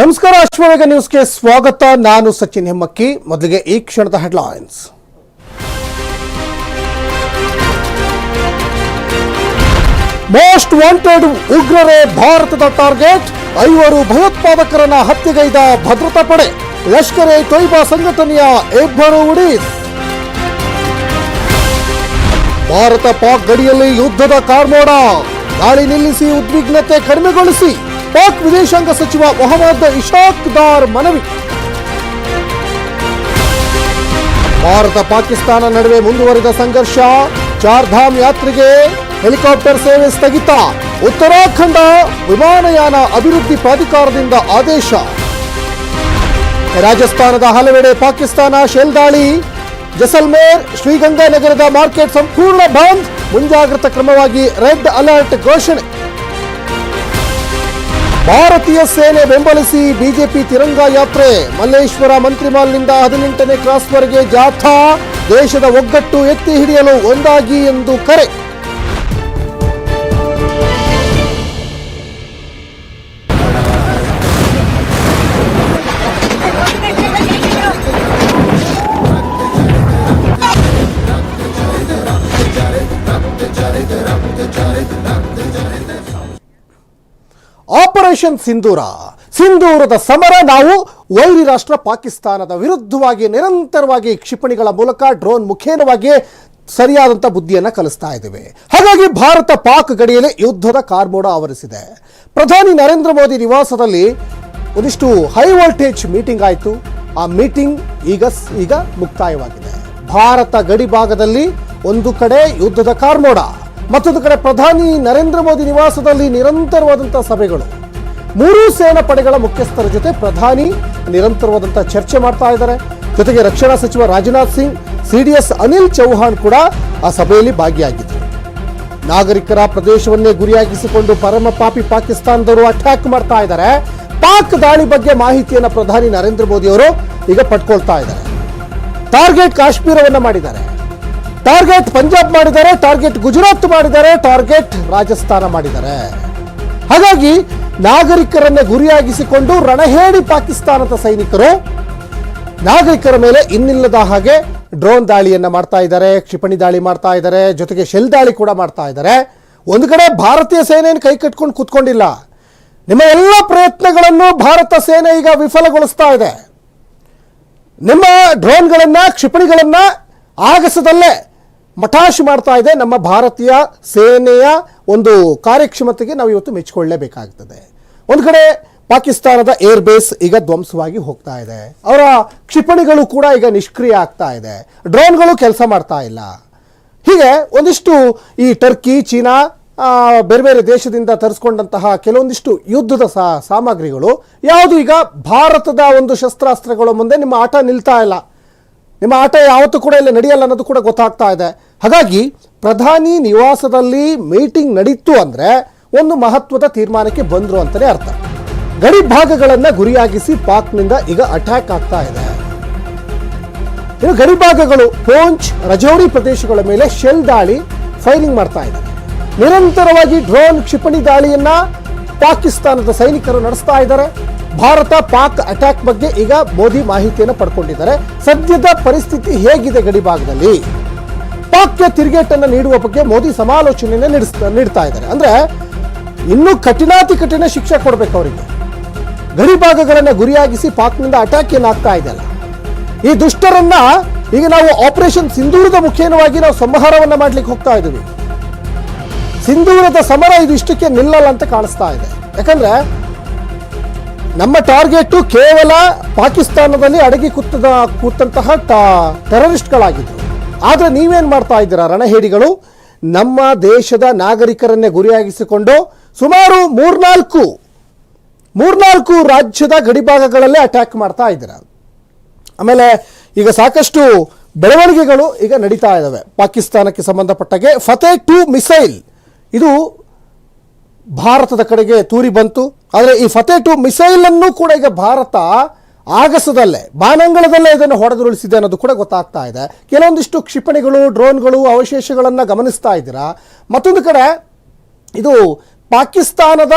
ನಮಸ್ಕಾರ ಅಶ್ವವೇಗ ನ್ಯೂಸ್ಗೆ ಸ್ವಾಗತ. ನಾನು ಸಚಿನ್ ಹೆಮ್ಮಕ್ಕಿ. ಮೊದಲಿಗೆ ಈ ಕ್ಷಣದ ಹೆಡ್ಲೈನ್ಸ್. ಮೋಸ್ಟ್ ವಾಂಟೆಡ್ ಉಗ್ರರೇ ಭಾರತದ ಟಾರ್ಗೆಟ್. ಐವರು ಭಯೋತ್ಪಾದಕರನ್ನ ಹತ್ಯೆಗೈದ ಭದ್ರತಾ ಪಡೆ. ಲಷ್ಕರ್ ಎ ತೊಯ್ಬಾ ಸಂಘಟನೆಯ ಇಬ್ಬರು ಉಡಿ ಭಾರತ ಪಾಕ್ ಗಡಿಯಲ್ಲಿ ಯುದ್ಧದ ಕಾರ್ಮೋಡ. ದಾಳಿ ನಿಲ್ಲಿಸಿ ಉದ್ವಿಗ್ನತೆ ಕಡಿಮೆಗೊಳಿಸಿ. ಪಾಕ್ ವಿದೇಶಾಂಗ ಸಚಿವ ಮೊಹಮ್ಮದ್ ಇಶಾಕ್ ದಾರ್ ಮನವಿ. ಭಾರತ ಪಾಕಿಸ್ತಾನ ನಡುವೆ ಮುಂದುವರಿದ ಸಂಘರ್ಷ, ಚಾರ್ಧಾಮ್ ಯಾತ್ರೆಗೆ ಹೆಲಿಕಾಪ್ಟರ್ ಸೇವೆ ಸ್ಥಗಿತ, ಉತ್ತರಾಖಂಡ ವಿಮಾನಯಾನ ಅಭಿವೃದ್ಧಿ ಪ್ರಾಧಿಕಾರದಿಂದ ಆದೇಶ. ರಾಜಸ್ಥಾನದ ಹಲವೆಡೆ ಪಾಕಿಸ್ತಾನ ಶೆಲ್ ದಾಳಿ, ಜಸಲ್ಮೇರ್ ಶ್ರೀಗಂಗಾನಗರದ ಮಾರ್ಕೆಟ್ ಸಂಪೂರ್ಣ ಬಂದ್, ಮುಂಜಾಗ್ರತಾ ಕ್ರಮವಾಗಿ ರೆಡ್ ಅಲರ್ಟ್ ಘೋಷಣೆ. ಭಾರತೀಯ ಸೇನೆ ಬೆಂಬಲಿಸಿ ಬಿಜೆಪಿ ತಿರಂಗ ಯಾತ್ರೆ. ಮಲ್ಲೇಶ್ವರ ಮಂತ್ರಿಮಾಲ್ನಿಂದ ಹದಿನೆಂಟನೇ ಕ್ರಾಸ್ವರೆಗೆ ಜಾಥಾ. ದೇಶದ ಒಗ್ಗಟ್ಟು ಎತ್ತಿ ಹಿಡಿಯಲು ಒಂದಾಗಿ ಎಂದು ಕರೆ. ಆಪರೇಷನ್ ಸಿಂಧೂರ ಸಿಂಧೂರದ ಸಮರ ನಾವು ವೈರಿ ರಾಷ್ಟ್ರ ಪಾಕಿಸ್ತಾನದ ವಿರುದ್ಧವಾಗಿ ನಿರಂತರವಾಗಿ ಕ್ಷಿಪಣಿಗಳ ಮೂಲಕ ಡ್ರೋನ್ ಮುಖೇನವಾಗಿ ಸರಿಯಾದಂಥ ಬುದ್ಧಿಯನ್ನು ಕಲಿಸ್ತಾ ಇದ್ದೇವೆ ಹಾಗಾಗಿ ಭಾರತ ಪಾಕ್ ಗಡಿಯಲ್ಲಿ ಯುದ್ಧದ ಕಾರ್ಮೋಡ ಆವರಿಸಿದೆ ಪ್ರಧಾನಿ ನರೇಂದ್ರ ಮೋದಿ ನಿವಾಸದಲ್ಲಿ ಒಂದಿಷ್ಟು ಹೈ ವೋಲ್ಟೇಜ್ ಮೀಟಿಂಗ್ ಆಯಿತು ಆ ಮೀಟಿಂಗ್ ಈಗ ಈಗ ಮುಕ್ತಾಯವಾಗಿದೆ ಭಾರತ ಗಡಿ ಭಾಗದಲ್ಲಿ ಒಂದು ಕಡೆ ಯುದ್ಧದ ಕಾರ್ಮೋಡ ಮತ್ತೊಂದು ಕಡೆ ಪ್ರಧಾನಿ ನರೇಂದ್ರ ಮೋದಿ ನಿವಾಸದಲ್ಲಿ ನಿರಂತರವಾದಂಥ ಸಭೆಗಳು ಮೂರೂ ಸೇನಾ ಪಡೆಗಳ ಮುಖ್ಯಸ್ಥರ ಜೊತೆ ಪ್ರಧಾನಿ ನಿರಂತರವಾದಂಥ ಚರ್ಚೆ ಮಾಡ್ತಾ ಇದ್ದಾರೆ. ಜೊತೆಗೆ ರಕ್ಷಣಾ ಸಚಿವ ರಾಜನಾಥ್ ಸಿಂಗ್ ಸಿಡಿಎಸ್ ಅನಿಲ್ ಚೌಹಾಣ್ ಕೂಡ ಆ ಸಭೆಯಲ್ಲಿ ಭಾಗಿಯಾಗಿದ್ದರು. ನಾಗರಿಕರ ಪ್ರದೇಶವನ್ನೇ ಗುರಿಯಾಗಿಸಿಕೊಂಡು ಪರಮ ಪಾಪಿ ಪಾಕಿಸ್ತಾನದವರು ಅಟ್ಯಾಕ್ ಮಾಡ್ತಾ ಇದ್ದಾರೆ. ಪಾಕ್ ದಾಳಿ ಬಗ್ಗೆ ಮಾಹಿತಿಯನ್ನು ಪ್ರಧಾನಿ ನರೇಂದ್ರ ಮೋದಿ ಅವರು ಈಗ ಪಡ್ಕೊಳ್ತಾ ಇದ್ದಾರೆ. ಟಾರ್ಗೆಟ್ ಕಾಶ್ಮೀರವನ್ನ ಮಾಡಿದ್ದಾರೆ. ಟಾರ್ಗೆಟ್ ಪಂಜಾಬ್ ಮಾಡಿದ್ದಾರೆ, ಟಾರ್ಗೆಟ್ ಗುಜರಾತ್ ಮಾಡಿದ್ದಾರೆ, ಟಾರ್ಗೆಟ್ ರಾಜಸ್ಥಾನ ಮಾಡಿದ್ದಾರೆ. ಹಾಗಾಗಿ ನಾಗರಿಕರನ್ನ ಗುರಿಯಾಗಿಸಿಕೊಂಡು ರಣಹೇಡಿ ಪಾಕಿಸ್ತಾನದ ಸೈನಿಕರು ನಾಗರಿಕರ ಮೇಲೆ ಇನ್ನಿಲ್ಲದ ಹಾಗೆ ಡ್ರೋನ್ ದಾಳಿಯನ್ನ ಮಾಡ್ತಾ ಇದ್ದಾರೆ, ಕ್ಷಿಪಣಿ ದಾಳಿ ಮಾಡ್ತಾ ಇದ್ದಾರೆ, ಜೊತೆಗೆ ಶೆಲ್ ದಾಳಿ ಕೂಡ ಮಾಡ್ತಾ ಇದ್ದಾರೆ. ಒಂದು ಕಡೆ ಭಾರತೀಯ ಸೇನೆಯನ್ನು ಕೈ ಕಟ್ಕೊಂಡು ಕೂತ್ಕೊಂಡಿಲ್ಲ. ನಿಮ್ಮ ಎಲ್ಲ ಪ್ರಯತ್ನಗಳನ್ನು ಭಾರತ ಸೇನೆ ಈಗ ವಿಫಲಗೊಳಿಸ್ತಾ ಇದೆ. ನಿಮ್ಮ ಡ್ರೋನ್ಗಳನ್ನ, ಕ್ಷಿಪಣಿಗಳನ್ನ ಆಗಸದಲ್ಲೇ ಮಠಾಶ್ ಮಾಡ್ತಾ ಇದೆ ನಮ್ಮ ಭಾರತೀಯ ಸೇನೆಯ ಒಂದು ಕಾರ್ಯಕ್ಷಮತೆಗೆ ನಾವು ಇವತ್ತು ಮೆಚ್ಚಿಕೊಳ್ಳಲೇಬೇಕಾಗ್ತದೆ ಒಂದು ಕಡೆ ಪಾಕಿಸ್ತಾನದ ಏರ್ ಬೇಸ್ ಈಗ ಧ್ವಂಸವಾಗಿ ಹೋಗ್ತಾ ಇದೆ. ಅವರ ಕ್ಷಿಪಣಿಗಳು ಕೂಡ ಈಗ ನಿಷ್ಕ್ರಿಯ ಆಗ್ತಾ ಇದೆ. ಡ್ರೋನ್ಗಳು ಕೆಲಸ ಮಾಡ್ತಾ ಇಲ್ಲ. ಹೀಗೆ ಒಂದಿಷ್ಟು ಈ ಟರ್ಕಿ, ಚೀನಾ ಬೇರೆ ಬೇರೆ ದೇಶದಿಂದ ತರಿಸ್ಕೊಂಡಂತಹ ಕೆಲವೊಂದಿಷ್ಟು ಯುದ್ಧದ ಸಾಮಗ್ರಿಗಳು ಯಾವುದು ಈಗ ಭಾರತದ ಒಂದು ಶಸ್ತ್ರಾಸ್ತ್ರಗಳ ಮುಂದೆ ನಿಮ್ಮ ಆಟ ನಿಲ್ತಾ ಇಲ್ಲ. ನಿಮ್ಮ ಆಟ ಯಾವತ್ತೂ ಕೂಡ ಇಲ್ಲಿ ನಡೆಯಲ್ಲ ಅನ್ನೋದು ಕೂಡ ಗೊತ್ತಾಗ್ತಾ ಇದೆ. ಹಾಗಾಗಿ ಪ್ರಧಾನಿ ನಿವಾಸದಲ್ಲಿ ಮೀಟಿಂಗ್ ನಡೀತು ಅಂದರೆ ಒಂದು ಮಹತ್ವದ ತೀರ್ಮಾನಕ್ಕೆ ಬಂದರು ಅಂತಲೇ ಅರ್ಥ. ಗಡಿ ಭಾಗಗಳನ್ನು ಗುರಿಯಾಗಿಸಿ ಪಾಕ್ನಿಂದ ಈಗ ಅಟ್ಯಾಕ್ ಆಗ್ತಾ ಇದೆ. ಇನ್ನು ಗಡಿ ಭಾಗಗಳು ಪೋಂಚ್, ರಜೌರಿ ಪ್ರದೇಶಗಳ ಮೇಲೆ ಶೆಲ್ ದಾಳಿ ಫೈರಿಂಗ್ ಮಾಡ್ತಾ ಇದೆ. ನಿರಂತರವಾಗಿ ಡ್ರೋನ್ ಕ್ಷಿಪಣಿ ದಾಳಿಯನ್ನ ಪಾಕಿಸ್ತಾನದ ಸೈನಿಕರು ನಡೆಸ್ತಾ ಇದ್ದಾರೆ. ಭಾರತ ಪಾಕ್ ಅಟ್ಯಾಕ್ ಬಗ್ಗೆ ಈಗ ಮೋದಿ ಮಾಹಿತಿಯನ್ನು ಪಡ್ಕೊಂಡಿದ್ದಾರೆ. ಸದ್ಯದ ಪರಿಸ್ಥಿತಿ ಹೇಗಿದೆ ಗಡಿ ಭಾಗದಲ್ಲಿ? ಪಾಕ್ಗೆ ತಿರುಗೇಟನ್ನು ನೀಡುವ ಬಗ್ಗೆ ಮೋದಿ ಸಮಾಲೋಚನೆಯನ್ನು ನಡೆಸ್, ನೀಡ್ತಾ ಇದ್ದಾರೆ. ಅಂದ್ರೆ ಇನ್ನೂ ಕಠಿಣಾತಿ ಕಠಿಣ ಶಿಕ್ಷೆ ಕೊಡಬೇಕು ಅವರಿಗೆ. ಗಡಿ ಭಾಗಗಳನ್ನು ಗುರಿಯಾಗಿಸಿ ಪಾಕ್ನಿಂದ ಅಟ್ಯಾಕ್ ಏನಾಗ್ತಾ ಇದೆಯಲ್ಲ ಈ ದುಷ್ಟರನ್ನ ಈಗ ನಾವು ಆಪರೇಷನ್ ಸಿಂಧೂರದ ಮುಖೇನವಾಗಿ ನಾವು ಸಂಹಾರವನ್ನ ಮಾಡ್ಲಿಕ್ಕೆ ಹೋಗ್ತಾ ಇದ್ದೀವಿ. ಸಿಂಧೂರದ ಸಮರ ಇದು ಇಷ್ಟಕ್ಕೆ ನಿಲ್ಲಲ್ಲ ಅಂತ ಕಾಣಿಸ್ತಾ ಇದೆ. ಯಾಕಂದ್ರೆ ನಮ್ಮ ಟಾರ್ಗೆಟ್ ಕೇವಲ ಪಾಕಿಸ್ತಾನದಲ್ಲಿ ಅಡಗಿ ಕೂತದ, ಕೂತಂತಹ ಟೆರರಿಸ್ಟ್ಗಳಾಗಿದ್ರು ಆದ್ರೆ ನೀವೇನು ಮಾಡ್ತಾ ಇದ್ದೀರಾ? ರಣಹೇಡಿಗಳು, ನಮ್ಮ ದೇಶದ ನಾಗರಿಕರನ್ನೇ ಗುರಿಯಾಗಿಸಿಕೊಂಡು ಸುಮಾರು ಮೂರ್ನಾಲ್ಕು ಮೂರ್ನಾಲ್ಕು ರಾಜ್ಯದ ಗಡಿಭಾಗಗಳಲ್ಲೇ ಅಟ್ಯಾಕ್ ಮಾಡ್ತಾ ಇದ್ದೀರಾ? ಆಮೇಲೆ ಈಗ ಸಾಕಷ್ಟು ಬೆಳವಣಿಗೆಗಳು ಈಗ ನಡೀತಾ ಇದ್ದಾವೆ. ಪಾಕಿಸ್ತಾನಕ್ಕೆ ಸಂಬಂಧಪಟ್ಟಾಗೆ ಫತೆ ಟು ಮಿಸೈಲ್ ಇದು ಭಾರತದ ಕಡೆಗೆ ತೂರಿ ಬಂತು. ಆದರೆ ಈ ಫತೆ ಟು ಮಿಸೈಲನ್ನು ಕೂಡ ಈಗ ಭಾರತ ಆಗಸದಲ್ಲೇ, ಬಾನಂಗಳದಲ್ಲೇ ಇದನ್ನು ಹೊಡೆದುರುಳಿಸಿದೆ ಅನ್ನೋದು ಕೂಡ ಗೊತ್ತಾಗ್ತಾ ಇದೆ. ಕೆಲವೊಂದಿಷ್ಟು ಕ್ಷಿಪಣಿಗಳು, ಡ್ರೋನ್ಗಳು, ಅವಶೇಷಗಳನ್ನು ಗಮನಿಸ್ತಾ ಇದ್ದೀರಾ? ಮತ್ತೊಂದು ಕಡೆ, ಇದು ಪಾಕಿಸ್ತಾನದ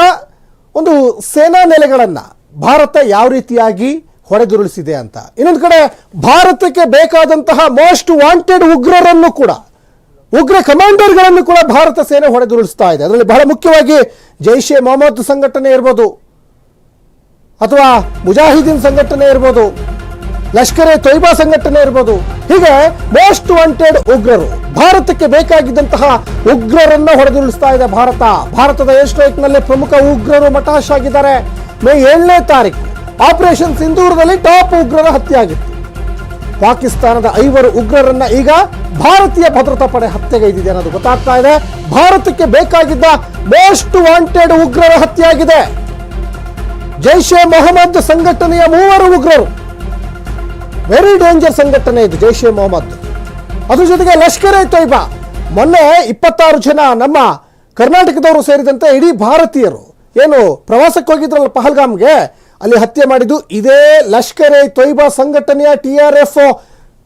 ಒಂದು ಸೇನಾ ನೆಲೆಗಳನ್ನು ಭಾರತ ಯಾವ ರೀತಿಯಾಗಿ ಹೊಡೆದುರುಳಿಸಿದೆ ಅಂತ. ಇನ್ನೊಂದು ಕಡೆ, ಭಾರತಕ್ಕೆ ಬೇಕಾದಂತಹ ಮೋಸ್ಟ್ ವಾಂಟೆಡ್ ಉಗ್ರರನ್ನು ಕೂಡ, ಉಗ್ರ ಕಮಾಂಡರ್ಗಳನ್ನು ಕೂಡ ಭಾರತ ಸೇನೆ ಹೊಡೆದುರುಳಿಸ್ತಾ ಇದೆ. ಅದರಲ್ಲಿ ಬಹಳ ಮುಖ್ಯವಾಗಿ ಜೈಷ್ ಎ ಮೊಹಮ್ಮದ್ ಸಂಘಟನೆ ಇರ್ಬೋದು. ಅಥವಾ ಮುಜಾಹಿದೀನ್ ಸಂಘಟನೆ ಇರ್ಬೋದು, ಲಷ್ಕರೆ ತೊಯ್ಬಾ ಸಂಘಟನೆ ಇರ್ಬೋದು, ಹೀಗೆ ಮೋಸ್ಟ್ ವಾಂಟೆಡ್ ಉಗ್ರರು, ಭಾರತಕ್ಕೆ ಬೇಕಾಗಿದ್ದಂತಹ ಉಗ್ರರನ್ನ ಹೊಡೆದುಳಿಸ್ತಾ ಇದೆ ಭಾರತ. ಭಾರತದ ಏರ್ನಲ್ಲಿ ಪ್ರಮುಖ ಉಗ್ರರು ಮಟಾಶ್ ಆಗಿದ್ದಾರೆ. ಮೇ ಏಳನೇ ತಾರೀಕು ಆಪರೇಷನ್ ಸಿಂಧೂರದಲ್ಲಿ ಟಾಪ್ ಉಗ್ರರ ಹತ್ಯೆ ಆಗಿತ್ತು ಪಾಕಿಸ್ತಾನದ ಐವರು ಉಗ್ರರನ್ನ ಈಗ ಭಾರತೀಯ ಭದ್ರತಾ ಪಡೆ ಹತ್ಯೆಗೈದಿದೆ ಅನ್ನೋದು ಗೊತ್ತಾಗ್ತಾ ಇದೆ. ಭಾರತಕ್ಕೆ ಬೇಕಾಗಿದ್ದ ಮೋಸ್ಟ್ ವಾಂಟೆಡ್ ಉಗ್ರರ ಹತ್ಯೆ ಆಗಿದೆ ಜೈಷ್ ಎ ಮೊಹಮ್ಮದ್ ಸಂಘಟನೆಯ ಮೂವರು ಉಗ್ರರು. ವೆರಿ ಡೇಂಜರ್ ಸಂಘಟನೆ ಇದು, ಜೈಷ್ ಎ ಮೊಹಮ್ಮದ್. ಅದ್ರ ಜೊತೆಗೆ ಲಷ್ಕರ್ ಎ ತೊಯ್ಬಾ. ಮೊನ್ನೆ ಇಪ್ಪತ್ತಾರು ಜನ ನಮ್ಮ ಕರ್ನಾಟಕದವರು ಸೇರಿದಂತೆ ಇಡೀ ಭಾರತೀಯರು, ಏನು ಪ್ರವಾಸಕ್ಕೆ ಹೋಗಿದ್ರಲ್ಲ ಪಹಲ್ಗಾಮ್ಗೆ, ಅಲ್ಲಿ ಹತ್ಯೆ ಮಾಡಿದ್ದು ಇದೇ ಲಷ್ಕರ್ ಎ ತೊಯ್ಬಾ ಸಂಘಟನೆಯ ಟಿ ಆರ್ ಎಫ್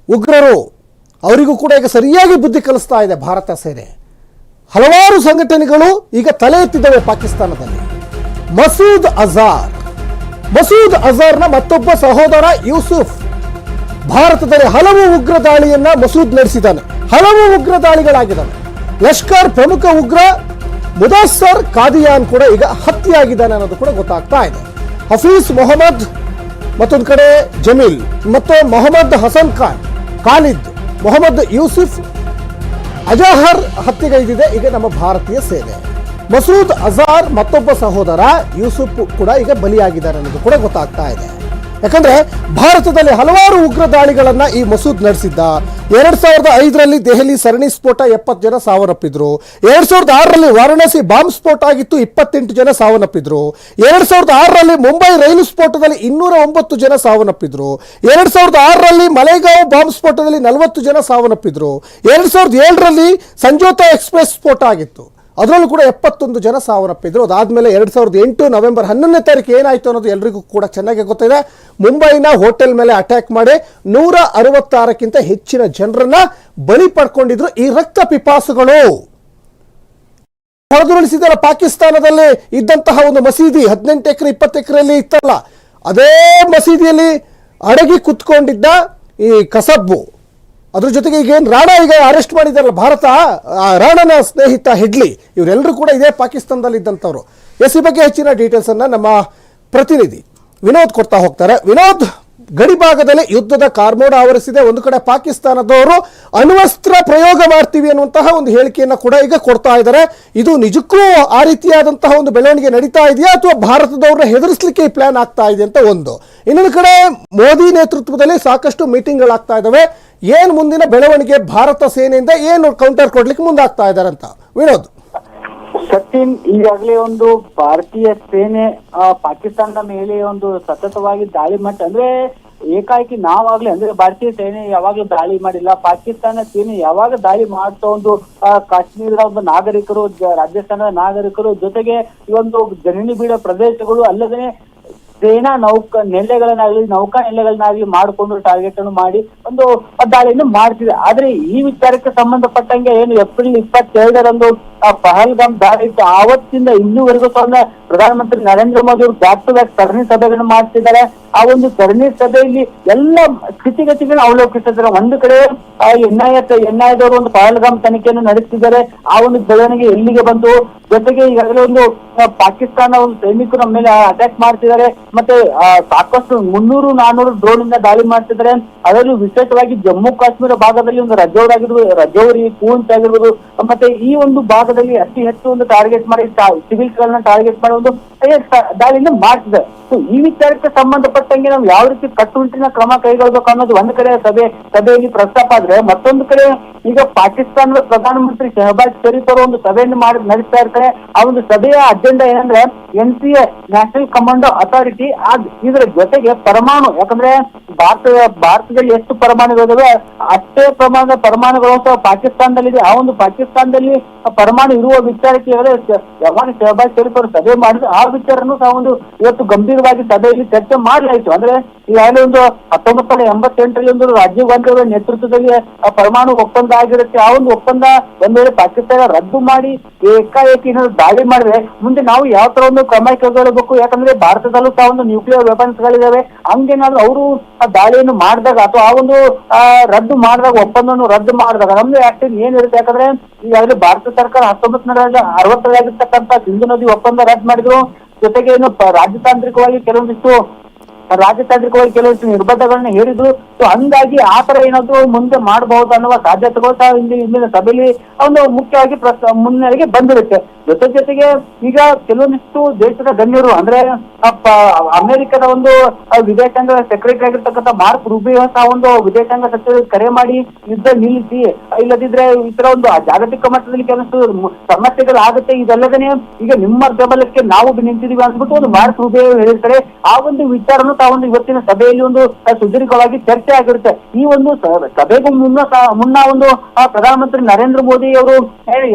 ಉಗ್ರರು. ಅವರಿಗೂ ಕೂಡ ಈಗ ಸರಿಯಾಗಿ ಬುದ್ಧಿ ಕಲಿಸ್ತಾ ಇದೆ ಭಾರತ ಸೇನೆ. ಹಲವಾರು ಸಂಘಟನೆಗಳು ಈಗ ತಲೆ ಎತ್ತಿದ್ದಾವೆ ಪಾಕಿಸ್ತಾನದಲ್ಲಿ. ಮಸೂದ್ ಅಜಾರ್. ಮಸೂದ್ ಅಜಾರ್ನ ಮತ್ತೊಬ್ಬ ಸಹೋದರ ಯೂಸುಫ್. ಭಾರತದಲ್ಲಿ ಹಲವು ಉಗ್ರ ದಾಳಿಯನ್ನ ಮಸೂದ್ ನಡೆಸಿದ್ದಾನೆ. ಹಲವು ಉಗ್ರ ದಾಳಿಗಳಾಗಿದ್ದಾವೆ. ಲಷ್ಕರ್ ಪ್ರಮುಖ ಉಗ್ರ ಮುದಾಸರ್ ಕಾದಿಯಾನ್ ಕೂಡ ಈಗ ಹತ್ಯೆಯಾಗಿದ್ದಾನೆ ಅನ್ನೋದು ಕೂಡ ಗೊತ್ತಾಗ್ತಾ ಇದೆ. ಹಫೀಸ್ ಮೊಹಮ್ಮದ್ ಮತ್ತೊಂದು ಕಡೆ ಜಮೀಲ್, ಮತ್ತು ಮೊಹಮ್ಮದ್ ಹಸನ್ ಖಾನ್, ಖಾಲಿದ್, ಮೊಹಮ್ಮದ್ ಯೂಸುಫ್, ಅಜಹರ್ ಹತ್ಯೆಗೈದಿದೆ ಈಗ ನಮ್ಮ ಭಾರತೀಯ ಸೇನೆ. ಮಸೂದ್ ಅಜಾರ್ ಮತ್ತೊಬ್ಬ ಸಹೋದರ ಯೂಸುಫ್ ಕೂಡ ಈಗ ಬಲಿಯಾಗಿದ್ದಾರೆ ಅನ್ನೋದು ಕೂಡ ಗೊತ್ತಾಗ್ತಾ ಇದೆ. ಯಾಕಂದ್ರೆ ಭಾರತದಲ್ಲಿ ಹಲವಾರು ಉಗ್ರ ದಾಳಿಗಳನ್ನ ಈ ಮಸೂದ್ ನಡೆಸಿದ್ದ. ಎರಡ್ ಸಾವಿರದ ಐದರಲ್ಲಿ ದೆಹಲಿ ಸರಣಿ ಸ್ಫೋಟ ಎಪ್ಪತ್ತು ಜನ ಸಾವನ್ನಪ್ಪಿದ್ರು. ಎರಡ್ ಸಾವಿರದ ಆರರಲ್ಲಿ ವಾರಣಾಸಿ ಬಾಂಬ್ ಸ್ಫೋಟ ಆಗಿತ್ತು, ಇಪ್ಪತ್ತೆಂಟು ಜನ ಸಾವನ್ನಪ್ಪಿದ್ರು. ಎರಡ್ ಸಾವಿರದ ಆರರಲ್ಲಿ ಮುಂಬೈ ರೈಲು ಸ್ಫೋಟದಲ್ಲಿ ಇನ್ನೂರ ಒಂಬತ್ತು ಜನ ಸಾವನ್ನಪ್ಪಿದ್ರು. ಎರಡ್ ಸಾವಿರದ ಆರರಲ್ಲಿ ಮಲೆಗಾಂವ್ ಬಾಂಬ್ ಸ್ಫೋಟದಲ್ಲಿ ನಲವತ್ತು ಜನ ಸಾವನ್ನಪ್ಪಿದ್ರು. ಎರಡ್ ಸಾವಿರದ ಏಳರಲ್ಲಿ ಸಂಜೋತಾ ಎಕ್ಸ್ಪ್ರೆಸ್ ಸ್ಫೋಟ ಆಗಿತ್ತು. ಅದರಲ್ಲೂ ಕೂಡ ಎಪ್ಪತ್ತೊಂದು ಜನ ಸಾವನ್ನಪ್ಪಿದ್ರು ಅದಾದಮೇಲೆ ಎರಡು ಸಾವಿರದ ಎಂಟು ನವೆಂಬರ್ ಹನ್ನೊಂದನೇ ತಾರೀಕು ಏನಾಯಿತು ಅನ್ನೋದು ಎಲ್ರಿಗೂ ಕೂಡ ಚೆನ್ನಾಗಿ ಗೊತ್ತಿದೆ. ಮುಂಬೈನ ಹೋಟೆಲ್ ಮೇಲೆ ಅಟ್ಯಾಕ್ ಮಾಡಿ ನೂರ ಅರವತ್ತಾರಕ್ಕಿಂತ ಹೆಚ್ಚಿನ ಜನರನ್ನ ಬಲಿ ಪಡ್ಕೊಂಡಿದ್ರು ಈ ರಕ್ತ ಪಿಪಾಸುಗಳು. ಹೊರದುರುಳಿಸಿದ್ದಾರೆ ಪಾಕಿಸ್ತಾನದಲ್ಲಿ ಇದ್ದಂತಹ ಒಂದು ಮಸೀದಿ, ಹದಿನೆಂಟು ಎಕರೆ, ಇಪ್ಪತ್ತು ಎಕರೆಯಲ್ಲಿ ಇತ್ತಲ್ಲ, ಅದೇ ಮಸೀದಿಯಲ್ಲಿ ಅಡಗಿ ಕುತ್ಕೊಂಡಿದ್ದ ಈ ಕಸಬ್ಬು ಅದ್ರ ಜೊತೆಗೆ ಈಗ ಏನು ರಾಣಾ ಈಗ ಅರೆಸ್ಟ್ ಮಾಡಿದಾರಲ್ಲ, ಭಾರತ, ಆ ರಾಣನ ಸ್ನೇಹಿತ ಹೆಡ್ಲಿ ಇವರೆಲ್ಲರೂ ಕೂಡ ಇದೇ ಪಾಕಿಸ್ತಾನದಲ್ಲಿ ಇದ್ದಂಥವ್ರು. ಎಸ್ ಬಗ್ಗೆ ಹೆಚ್ಚಿನ ಡೀಟೇಲ್ಸ್ ಅನ್ನ ನಮ್ಮ ಪ್ರತಿನಿಧಿ ವಿನೋದ್ ಕೊಡ್ತಾ ಹೋಗ್ತಾರೆ. ವಿನೋದ್ ಗಡಿ ಭಾಗದಲ್ಲಿ ಯುದ್ಧದ ಕಾರ್ಮೋಡ ಆವರಿಸಿದೆ. ಒಂದು ಕಡೆ ಪಾಕಿಸ್ತಾನದವರು ಅಣ್ವಸ್ತ್ರ ಪ್ರಯೋಗ ಮಾಡ್ತೀವಿ ಅನ್ನುವಂತಹ ಒಂದು ಹೇಳಿಕೆಯನ್ನು ಕೂಡ ಈಗ ಕೊಡ್ತಾ ಇದ್ದಾರೆ. ಇದು ನಿಜಕ್ಕೂ ಆ ರೀತಿಯಾದಂತಹ ಒಂದು ಬೆಳವಣಿಗೆ ನಡೀತಾ ಇದೆಯಾ ಅಥವಾ ಭಾರತದವ್ರನ್ನ ಹೆದರಿಸಲಿಕ್ಕೆ ಈ ಪ್ಲಾನ್ ಆಗ್ತಾ ಇದೆ ಅಂತ ಒಂದು. ಇನ್ನೊಂದು ಕಡೆ ಮೋದಿ ನೇತೃತ್ವದಲ್ಲಿ ಸಾಕಷ್ಟು ಮೀಟಿಂಗ್ಗಳಾಗ್ತಾ ಇದ್ದಾವೆ ಏನು ಮುಂದಿನ ಬೆಳವಣಿಗೆ ಭಾರತ ಸೇನೆಯಿಂದ ಏನು ಕೌಂಟರ್ ಕೊಡ್ಲಿಕ್ಕೆ ಮುಂದಾಗ್ತಾ ಇದ್ದಾರೆ ಅಂತ ವಿನೋದ್. ಸಚಿನ್ ಈಗಾಗಲೇ ಒಂದು ಭಾರತೀಯ ಸೇನೆ ಪಾಕಿಸ್ತಾನದ ಮೇಲೆ ಒಂದು ಸತತವಾಗಿ ದಾಳಿ ಮಾಡಿ ಅಂದ್ರೆ ಏಕಾಏಕಿ ನಾವಾಗ್ಲೇ ಅಂದ್ರೆ ಭಾರತೀಯ ಸೇನೆ ಯಾವಾಗ್ಲೂ ದಾಳಿ ಮಾಡಿಲ್ಲ. ಪಾಕಿಸ್ತಾನ ಸೇನೆ ಯಾವಾಗ ದಾಳಿ ಮಾಡ್ತಾ ಒಂದು ಕಾಶ್ಮೀರದ ಒಂದು ನಾಗರಿಕರು ರಾಜಸ್ಥಾನದ ನಾಗರಿಕರು ಜೊತೆಗೆ ಈ ಒಂದು ಜನನಿ ಬೀಳೋ ಪ್ರದೇಶಗಳು ಅಲ್ಲದೆ ಸೇನಾ ನೌಕ ನೆಲೆಗಳನ್ನಾಗ್ಲಿ, ನೌಕಾ ನೆಲೆಗಳನ್ನಾಗ್ಲಿ ಮಾಡಿಕೊಂಡು ಟಾರ್ಗೆಟ್ ಅನ್ನು ಮಾಡಿ ಒಂದು ದಾಳಿಯನ್ನು ಮಾಡ್ತಿದೆ. ಆದ್ರೆ ಈ ವಿಚಾರಕ್ಕೆ ಸಂಬಂಧಪಟ್ಟಂಗೆ ಏನು ಏಪ್ರಿಲ್ ಇಪ್ಪತ್ತೆರಡರಂದು ಪಹಲ್ಗಾಮ್ ದಾಳಿ ಇತ್ತು. ಆವತ್ತಿಂದ ಇನ್ನೂವರೆಗೂ ಸಹ ಪ್ರಧಾನಮಂತ್ರಿ ನರೇಂದ್ರ ಮೋದಿ ಅವರು ಬ್ಯಾಕ್ ಟು ಬ್ಯಾಕ್ ಸರಣಿ ಸಭೆಗಳನ್ನು ಮಾಡ್ತಿದ್ದಾರೆ. ಆ ಒಂದು ಸರಣಿ ಸಭೆಯಲ್ಲಿ ಎಲ್ಲ ಸ್ಥಿತಿಗತಿಗಳನ್ನ ಅವಲೋಕಿಸಿದ್ದಾರೆ ಒಂದು ಕಡೆ ಎನ್ ಐ ಎನ್ ಅವರು ಒಂದು ಪಹಲ್ಗಾಮ್ ತನಿಖೆಯನ್ನು ನಡೆಸ್ತಿದ್ದಾರೆ. ಆ ಒಂದು ಬೆಳವಣಿಗೆ ಎಲ್ಲಿಗೆ ಬಂತು? ಜೊತೆಗೆ ಈಗಾಗಲೇ ಒಂದು ಪಾಕಿಸ್ತಾನ ಒಂದು ಸೈನಿಕರ ಮೇಲೆ ಅಟ್ಯಾಕ್ ಮಾಡ್ತಿದ್ದಾರೆ. ಮತ್ತೆ ಸಾಕಷ್ಟು ಮುನ್ನೂರು ನಾನೂರು ಡ್ರೋನ್ ಇಂದ ದಾಳಿ ಮಾಡ್ತಿದ್ರೆ ಅದರಲ್ಲಿ ವಿಶೇಷವಾಗಿ ಜಮ್ಮು ಕಾಶ್ಮೀರ ಭಾಗದಲ್ಲಿ ಒಂದು ರಜೌರಿ ಆಗಿರ್ಬೋದು, ರಜೌರಿ ಪೂಂಚ್ ಆಗಿರ್ಬೋದು, ಮತ್ತೆ ಈ ಒಂದು ಭಾಗದಲ್ಲಿ ಅತಿ ಹೆಚ್ಚು ಒಂದು ಟಾರ್ಗೆಟ್ ಮಾಡಿ ಸಿವಿಲ್ಸ್ ಗಳನ್ನ ಟಾರ್ಗೆಟ್ ಮಾಡಿ ಒಂದು ದಾಳಿಯನ್ನು ಮಾಡ್ತಿದೆ. ಈ ವಿಚಾರಕ್ಕೆ ಸಂಬಂಧಪಟ್ಟಂಗೆ ನಾವು ಯಾವ ರೀತಿ ಕಟ್ಟುನಿಟ್ಟಿನ ಕ್ರಮ ಕೈಗೊಳ್ಬೇಕು ಅನ್ನೋದು ಒಂದ್ ಕಡೆ ಸಭೆ, ಸಭೆಯಲ್ಲಿ ಪ್ರಸ್ತಾಪ ಆದ್ರೆ ಮತ್ತೊಂದು ಕಡೆ ಈಗ ಪಾಕಿಸ್ತಾನದ ಪ್ರಧಾನಮಂತ್ರಿ ಶಹಬಾಜ್ ಶರೀಫ್ ಅವರು ಒಂದು ಸಭೆಯನ್ನು ಮಾಡಿ, ನಡೆಸ್ತಾ ಇರ್ತಾರೆ. ಆ ಒಂದು ಸಭೆಯ ಅಜೆಂಡಾ ಏನಂದ್ರೆ N C A national commando authority ಇದರ ಜೊತೆಗೆ ಪರಮಾಣು, ಯಾಕಂದ್ರೆ ಭಾರತ, ಭಾರತದಲ್ಲಿ ಎಷ್ಟು ಪರಮಾಣುಗಳಿದಾವೆ ಅಷ್ಟೇ ಪ್ರಮಾಣದ ಪರಮಾಣುಗಳು ಸಹ ಪಾಕಿಸ್ತಾನದಲ್ಲಿದೆ. ಆ ಒಂದು ಪಾಕಿಸ್ತಾನದಲ್ಲಿ ಪರಮಾಣು ಇರುವ ವಿಚಾರಕ್ಕೆ ಯಾವಾಗ ಶಹಬಾಜ್ ಶರೀಫ್ ಅವರು ಸಭೆ ಮಾಡಿದ್ರು, ಆ ವಿಚಾರನು ಸಹ ಒಂದು ಇವತ್ತು ಗಂಭೀರವಾಗಿ ಸಭೆಯಲ್ಲಿ ಚರ್ಚೆ ಮಾಡಲಾಯಿತು ಅಂದ್ರೆ ಈಗಾಗಲೇ ಒಂದು ಹತ್ತೊಂಬತ್ತು ನೂರ ಎಂಬತ್ತೆಂಟರಲ್ಲಿ ಒಂದು ರಾಜೀವ್ ಗಾಂಧಿ ಅವರ ನೇತೃತ್ವದಲ್ಲಿ ಪರಮಾಣು ಒಪ್ಪಂದ ಆಗಿರುತ್ತೆ. ಆ ಒಂದು ಒಪ್ಪಂದ ಒಂದ್ ವೇಳೆ ಪಾಕಿಸ್ತಾನ ರದ್ದು ಮಾಡಿ ಏಕಾಏಕಿ ದಾಳಿ ಮಾಡಿದ್ರೆ ಮುಂದೆ ನಾವು ಯಾವ ತರ ಒಂದು ಕ್ರಮ ಕೈಗೊಳ್ಳಬೇಕು? ಯಾಕಂದ್ರೆ ಭಾರತದಲ್ಲೂ ಸಹ ಒಂದು ನ್ಯೂಕ್ಲಿಯರ್ ವೆಪನ್ಸ್ ಗಳಿದಾವೆ. ಹಂಗೇನಾದ್ರು ಅವರು ಆ ದಾಳಿಯನ್ನು ಮಾಡಿದಾಗ ಅಥವಾ ಆ ಒಂದು ರದ್ದು ಮಾಡಿದಾಗ, ಒಪ್ಪಂದವನ್ನು ರದ್ದು ಮಾಡಿದಾಗ ನಮ್ದು ಆಕ್ಷನ್ ಏನಿರುತ್ತೆ? ಯಾಕಂದ್ರೆ ಈಗಾಗಲೇ ಭಾರತ ಸರ್ಕಾರ ಹತ್ತೊಂಬತ್ತು ನೂರ ಅರವತ್ತರಾಗಿರ್ತಕ್ಕಂಥ ಸಿಂಧು ನದಿ ಒಪ್ಪಂದ ರದ್ದು ಮಾಡಿದ್ರು. ಜೊತೆಗೆ ಏನು ರಾಜತಾಂತ್ರಿಕವಾಗಿ ಕೆಲವೊಂದಿಷ್ಟು ರಾಜತಾಂತ್ರಿಕವಾಗಿ ಕೆಲವಷ್ಟು ನಿರ್ಬಂಧಗಳನ್ನ ಹೇರಿದ್ರು. ಸೊ ಹಂಗಾಗಿ ಆ ತರ ಏನಾದ್ರು ಮುಂದೆ ಮಾಡಬಹುದು ಅನ್ನುವ ಸಾಧ್ಯತೆಗಳು ಸಹ ಇಲ್ಲಿ ಇಂದಿನ ಸಭೆಯಲ್ಲಿ ಒಂದು ಮುಖ್ಯವಾಗಿ ಮುನ್ನೆಲೆಗೆ ಬಂದಿರುತ್ತೆ. ಜೊತೆ ಜೊತೆಗೆ ಈಗ ಕೆಲವೊಂದಿಷ್ಟು ದೇಶದ ಗಣ್ಯರು, ಅಂದ್ರೆ ಅಮೆರಿಕದ ಒಂದು ವಿದೇಶಾಂಗ ಸೆಕ್ರೆಟರಿ ಆಗಿರ್ತಕ್ಕಂಥ ಮಾರ್ಕ್ ರುಬಿಯೋ ಸಹ ಒಂದು ವಿದೇಶಾಂಗ ಸಚಿವರು ಕರೆ ಮಾಡಿ ಯುದ್ಧ ನಿಲ್ಲಿಸಿ. ಇಲ್ಲದಿದ್ರೆ ಈ ತರ ಒಂದು ಜಾಗತಿಕ ಮಟ್ಟದಲ್ಲಿ ಕೆಲವೊಂದು ಸಮಸ್ಯೆಗಳು ಆಗುತ್ತೆ. ಇದಲ್ಲದೇ ಈಗ ನಿಮ್ಮ ಬೆಂಬಲಕ್ಕೆ ನಾವು ನಿಂತಿದೀವಿ ಅಂದ್ಬಿಟ್ಟು ಒಂದು ಮಾರ್ಕ್ ರುಬಿಯೋ ಹೇಳಿರ್ತಾರೆ. ಆ ಒಂದು ವಿಚಾರನು ತಾವೊಂದು ಇವತ್ತಿನ ಸಭೆಯಲ್ಲಿ ಒಂದು ಸುದೀರ್ಘವಾಗಿ ಚರ್ಚೆ ಆಗಿರುತ್ತೆ. ಈ ಒಂದು ಸಭೆಗೂ ಮುನ್ನ ಮುನ್ನ ಒಂದು ಪ್ರಧಾನಮಂತ್ರಿ ನರೇಂದ್ರ ಮೋದಿ ಅವರು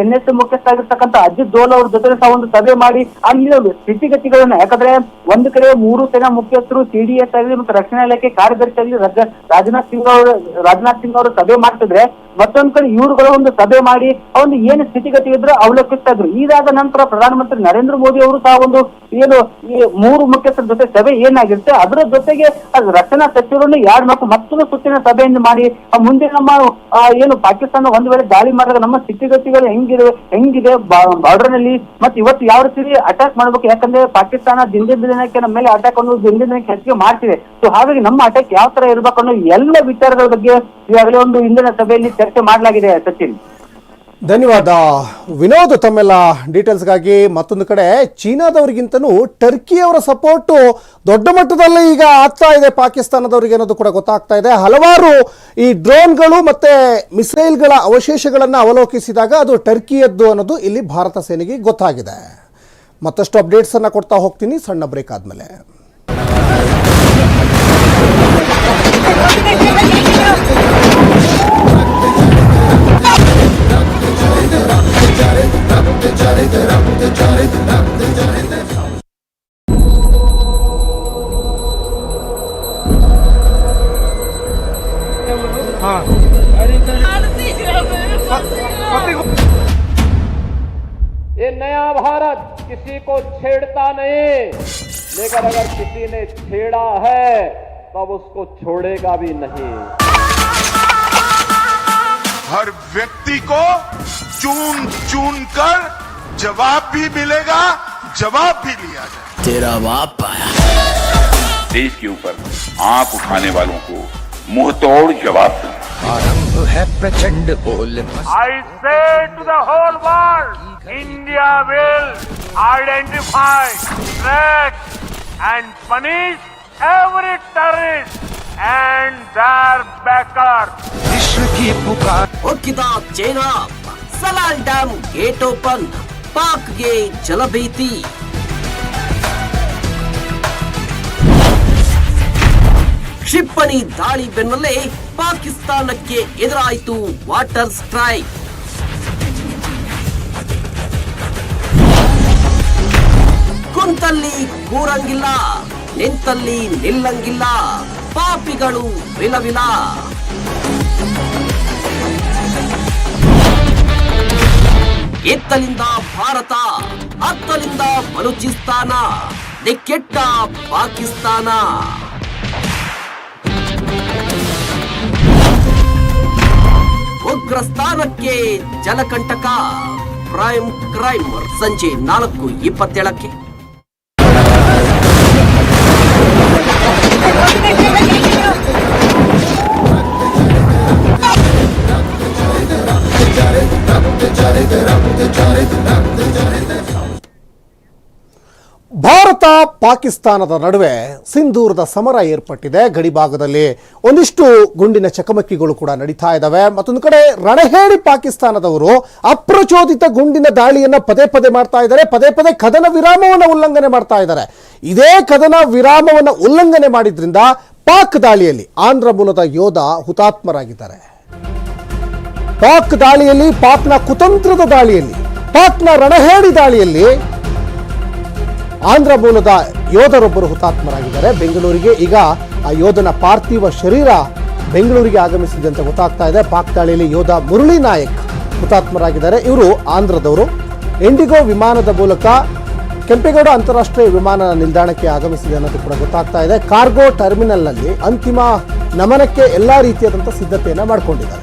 ಎನ್ ಎಸ್ ಮುಖ್ಯಸ್ಥ ಆಗಿರ್ತಕ್ಕಂಥ ಅಜಿತ್ ದೋಲ್ ಅವ್ರ ಜೊತೆ ಒಂದು ಸಭೆ ಮಾಡಿ ಅಲ್ಲಿನ ಸ್ಥಿತಿಗತಿಗಳನ್ನ, ಯಾಕಂದ್ರೆ ಒಂದು ಕಡೆ ಮೂರು ಸೇನಾ ಮುಖ್ಯಸ್ಥರು ಸಿಡಿಎಸ್ ಆಗಲಿ ಮತ್ತು ರಕ್ಷಣಾ ಇಲಾಖೆ ಕಾರ್ಯದರ್ಶಿ ಆಗಲಿ ರಾಜ- ರಾಜನಾಥ್ ಸಿಂಗ್ ಅವರು, ರಾಜನಾಥ್ ಸಿಂಗ್ ಅವರು ಸಭೆ ಮಾಡ್ತಿದ್ರೆ, ಮತ್ತೊಂದ್ ಕಡೆ ಇವರುಗಳು ಒಂದು ಸಭೆ ಮಾಡಿ ಒಂದು ಏನು ಸ್ಥಿತಿಗತಿ ಇದ್ರೆ ಅವಲೋಕಿಸ್ತಾ ಇದ್ರು. ಇದಾದ ನಂತರ ಪ್ರಧಾನಮಂತ್ರಿ ನರೇಂದ್ರ ಮೋದಿ ಅವರು ಸಹ ಒಂದು ಏನು, ಈ ಮೂರು ಮುಖ್ಯಸ್ಥರ ಜೊತೆ ಸಭೆ ಏನಾಗಿರುತ್ತೆ, ಅದರ ಜೊತೆಗೆ ರಕ್ಷಣಾ ಸಚಿವರನ್ನು ಎರಡು ನಾಲ್ಕು ಮತ್ತೊಂದು ಸುತ್ತಿನ ಸಭೆಯನ್ನು ಮಾಡಿ ಮುಂದೆ ನಮ್ಮ ಏನು ಪಾಕಿಸ್ತಾನ ಒಂದು ವೇಳೆ ದಾಳಿ ಮಾಡಿದಾಗ ನಮ್ಮ ಸ್ಥಿತಿಗತಿಗಳು ಹೆಂಗಿದೆ ಹೆಂಗಿದೆ ಬಾರ್ಡರ್ ನಲ್ಲಿ ಮತ್ತೆ ಇವತ್ತು ಯಾವ ರೀತಿ ಅಟ್ಯಾಕ್ ಮಾಡ್ಬೇಕು? ಯಾಕಂದ್ರೆ ಪಾಕಿಸ್ತಾನ ದಿನದಿಂದ ದಿನಕ್ಕೆ ನಮ್ಮ ಮೇಲೆ ಅಟ್ಯಾಕ್ ಅನ್ನೋದು ದಿನದಿಂದ ದಿನಕ್ಕೆ ಹೆಚ್ಚಿಗೆ ಮಾಡ್ತಿದೆ. ಸೊ ಹಾಗಾಗಿ ನಮ್ಮ ಅಟ್ಯಾಕ್ ಯಾವ ತರ ಇರ್ಬೇಕು ಅನ್ನೋ ಎಲ್ಲ ವಿಚಾರಗಳ ಬಗ್ಗೆ ಈಗಾಗಲೇ ಒಂದು ಇಂದಿನ ಸಭೆಯಲ್ಲಿ ಚರ್ಚೆ ಮಾಡಲಾಗಿದೆ ಸಚಿನ್. ಧನ್ಯವಾದ. ವಿನೋದ್, ತಮ್ಮೆಲ್ಲ ಡೀಟೇಲ್ಸ್ಗಾಗಿ ಮತ್ತೊಂದು ಕಡೆ ಚೀನಾದವರಿಗಿಂತನೂ ಟರ್ಕಿಯವರ ಸಪೋರ್ಟು ದೊಡ್ಡ ಮಟ್ಟದಲ್ಲಿ ಈಗ ಆಗ್ತಾ ಇದೆ. ಪಾಕಿಸ್ತಾನದವರಿಗೆ ಅನ್ನೋದು ಕೂಡ ಗೊತ್ತಾಗ್ತಾ ಇದೆ. ಹಲವಾರು ಈ ಡ್ರೋನ್ಗಳು ಮತ್ತೆ ಮಿಸೈಲ್ಗಳ ಅವಶೇಷಗಳನ್ನು ಅವಲೋಕಿಸಿದಾಗ ಅದು ಟರ್ಕಿಯದ್ದು ಅನ್ನೋದು ಇಲ್ಲಿ ಭಾರತ ಸೇನೆಗೆ ಗೊತ್ತಾಗಿದೆ. ಮತ್ತಷ್ಟು ಅಪ್ಡೇಟ್ಸ್ ಅನ್ನ ಕೊಡ್ತಾ ಹೋಗ್ತೀನಿ. ಸಣ್ಣ ಬ್ರೇಕ್ ಆದ್ಮೇಲೆ. ये नया भारत किसी को छेड़ता नहीं। लेकिन अगर किसी ने छेड़ा है तब तो उसको छोड़ेगा भी नहीं। हर व्यक्ति को चुन चुन कर जवाब भी मिलेगा जवाब भी लिया जाए तेरा बाप आया देश के ऊपर आँख उठाने वालों को मुँह तोड़ जवाब दूँगा आरंभ है प्रचंड बोल। I say to the whole world, India will identify, track and punish every terrorist. and their backers. विश्व की पुकार ಒಕ್ಕಿದ China Salal dam gate open ಪಾಕ್ಗೆ ಜಲಭೀತಿ ಕ್ಷಿಪಣಿ ದಾಳಿ ಬೆನ್ನಲ್ಲೇ ಪಾಕಿಸ್ತಾನಕ್ಕೆ ಎದುರಾಯಿತು ವಾಟರ್ ಸ್ಟ್ರೈಕ್ ಕುಂತಲ್ಲಿ ಕೂರಂಗಿಲ್ಲ ನಿಂತಲ್ಲಿ ನಿಲ್ಲಂಗಿಲ್ಲ ಪಾಪಿಗಳು ವಿಲವಿಲ. ಎತ್ತಲಿಂದ ಭಾರತ ಅತ್ತಲಿಂದ ಬಲೂಚಿಸ್ತಾನ ದಿಕ್ಕೆಟ್ಟ ಪಾಕಿಸ್ತಾನ. ಉಗ್ರ ಸ್ಥಾನಕ್ಕೆ ಜಲಕಂಟಕ ಪ್ರೈಮ್ ಕ್ರೈಮ್, ಸಂಜೆ ನಾಲ್ಕು ಇಪ್ಪತ್ತೇಳಕ್ಕೆ. ಭಾರತ ಪಾಕಿಸ್ತಾನದ ನಡುವೆ ಸಿಂಧೂರದ ಸಮರ ಏರ್ಪಟ್ಟಿದೆ. ಗಡಿಭಾಗದಲ್ಲಿ ಒಂದಿಷ್ಟು ಗುಂಡಿನ ಚಕಮಕಿಗಳು ಕೂಡ ನಡೀತಾ ಇದ್ದಾವೆ ಮತ್ತೊಂದು ಕಡೆ ರಣಹೇಳಿ ಪಾಕಿಸ್ತಾನದವರು ಅಪ್ರಚೋದಿತ ಗುಂಡಿನ ದಾಳಿಯನ್ನು ಪದೇ ಪದೇ ಮಾಡ್ತಾ ಇದ್ದಾರೆ. ಪದೇ ಪದೇ ಕದನ ವಿರಾಮವನ್ನು ಉಲ್ಲಂಘನೆ ಮಾಡ್ತಾ ಇದ್ದಾರೆ. ಇದೇ ಕದನ ವಿರಾಮವನ್ನು ಉಲ್ಲಂಘನೆ ಮಾಡಿದ್ರಿಂದ ಪಾಕ್ ದಾಳಿಯಲ್ಲಿ ಆಂಧ್ರ ಮೂಲದ ಯೋಧ ಹುತಾತ್ಮರಾಗಿದ್ದಾರೆ. ಪಾಕ್ ದಾಳಿಯಲ್ಲಿ, ಪಾಕ್ನ ಕುತಂತ್ರದ ದಾಳಿಯಲ್ಲಿ, ಪಾಕ್ನ ರಣಹೇಡಿ ದಾಳಿಯಲ್ಲಿ ಆಂಧ್ರ ಮೂಲದ ಯೋಧರೊಬ್ಬರು ಹುತಾತ್ಮರಾಗಿದ್ದಾರೆ. ಬೆಂಗಳೂರಿಗೆ ಈಗ ಆ ಯೋಧನ ಪಾರ್ಥಿವ ಶರೀರ ಬೆಂಗಳೂರಿಗೆ ಆಗಮಿಸಿದೆ ಅಂತ ಗೊತ್ತಾಗ್ತಾ ಇದೆ. ಪಾಕ್ ದಾಳಿಯಲ್ಲಿ ಯೋಧ ಮುರಳಿ ನಾಯಕ್ ಹುತಾತ್ಮರಾಗಿದ್ದಾರೆ. ಇವರು ಆಂಧ್ರದವರು. ಇಂಡಿಗೋ ವಿಮಾನದ ಮೂಲಕ ಕೆಂಪೇಗೌಡ ಅಂತಾರಾಷ್ಟ್ರೀಯ ವಿಮಾನ ನಿಲ್ದಾಣಕ್ಕೆ ಆಗಮಿಸಿದೆ ಅನ್ನೋದು ಕೂಡ ಗೊತ್ತಾಗ್ತಾ ಇದೆ. ಕಾರ್ಗೋ ಟರ್ಮಿನಲ್ನಲ್ಲಿ ಅಂತಿಮ ನಮನಕ್ಕೆ ಎಲ್ಲ ರೀತಿಯಾದಂಥ ಸಿದ್ಧತೆಯನ್ನು ಮಾಡಿಕೊಂಡಿದ್ದಾರೆ.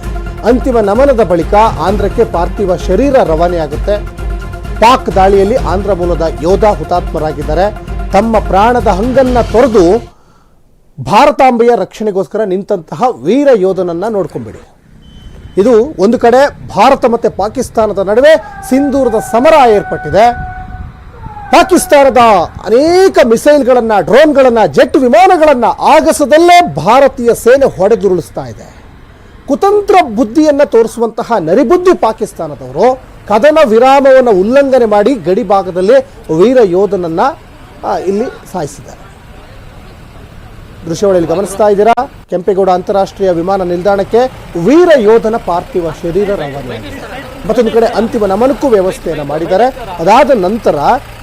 ಅಂತಿಮ ನಮನದ ಬಳಿಕ ಆಂಧ್ರಕ್ಕೆ ಪಾರ್ಥಿವ ಶರೀರ ರವಾನೆಯಾಗುತ್ತೆ. ಪಾಕ್ ದಾಳಿಯಲ್ಲಿ ಆಂಧ್ರ ಮೂಲದ ಯೋಧ ಹುತಾತ್ಮರಾಗಿದ್ದಾರೆ. ತಮ್ಮ ಪ್ರಾಣದ ಹಂಗನ್ನ ತೊರೆದು ಭಾರತಾಂಬೆಯ ರಕ್ಷಣೆಗೋಸ್ಕರ ನಿಂತಹ ವೀರ ಯೋಧನನ್ನ ನೋಡ್ಕೊಂಬಿಡಿ. ಇದು ಒಂದು ಕಡೆ ಭಾರತ ಮತ್ತು ಪಾಕಿಸ್ತಾನದ ನಡುವೆ ಸಿಂಧೂರದ ಸಮರ ಏರ್ಪಟ್ಟಿದೆ. ಪಾಕಿಸ್ತಾನದ ಅನೇಕ ಮಿಸೈಲ್ಗಳನ್ನು, ಡ್ರೋನ್ಗಳನ್ನು, ಜೆಟ್ ವಿಮಾನಗಳನ್ನು ಆಗಸದಲ್ಲೇ ಭಾರತೀಯ ಸೇನೆ ಹೊಡೆದುರುಳಿಸ್ತಾ ಇದೆ. ಕುತಂತ್ರ ಬುದ್ಧಿಯನ್ನು ತೋರಿಸುವಂತಹ ನರಿಬುದ್ಧಿ ಪಾಕಿಸ್ತಾನದವರು ಕದನ ವಿರಾಮವನ್ನು ಉಲ್ಲಂಘನೆ ಮಾಡಿ ಗಡಿ ಭಾಗದಲ್ಲಿ ವೀರ ಯೋಧನನ್ನ ಇಲ್ಲಿ ಸಾಯಿಸಿದ್ದಾರೆ. ದೃಶ್ಯಾವಳಿಯಲ್ಲಿ ಗಮನಿಸ್ತಾ ಇದ್ದೀರಾ? ಕೆಂಪೇಗೌಡ ಅಂತಾರಾಷ್ಟ್ರೀಯ ವಿಮಾನ ನಿಲ್ದಾಣಕ್ಕೆ ವೀರ ಯೋಧನ ಪಾರ್ಥಿವ ಶರೀರ ರವಾನೆ ಮತ್ತೊಂದು ಕಡೆ ಅಂತಿಮ ನಮನಕ್ಕೂ ವ್ಯವಸ್ಥೆಯನ್ನು ಮಾಡಿದ್ದಾರೆ. ಅದಾದ ನಂತರ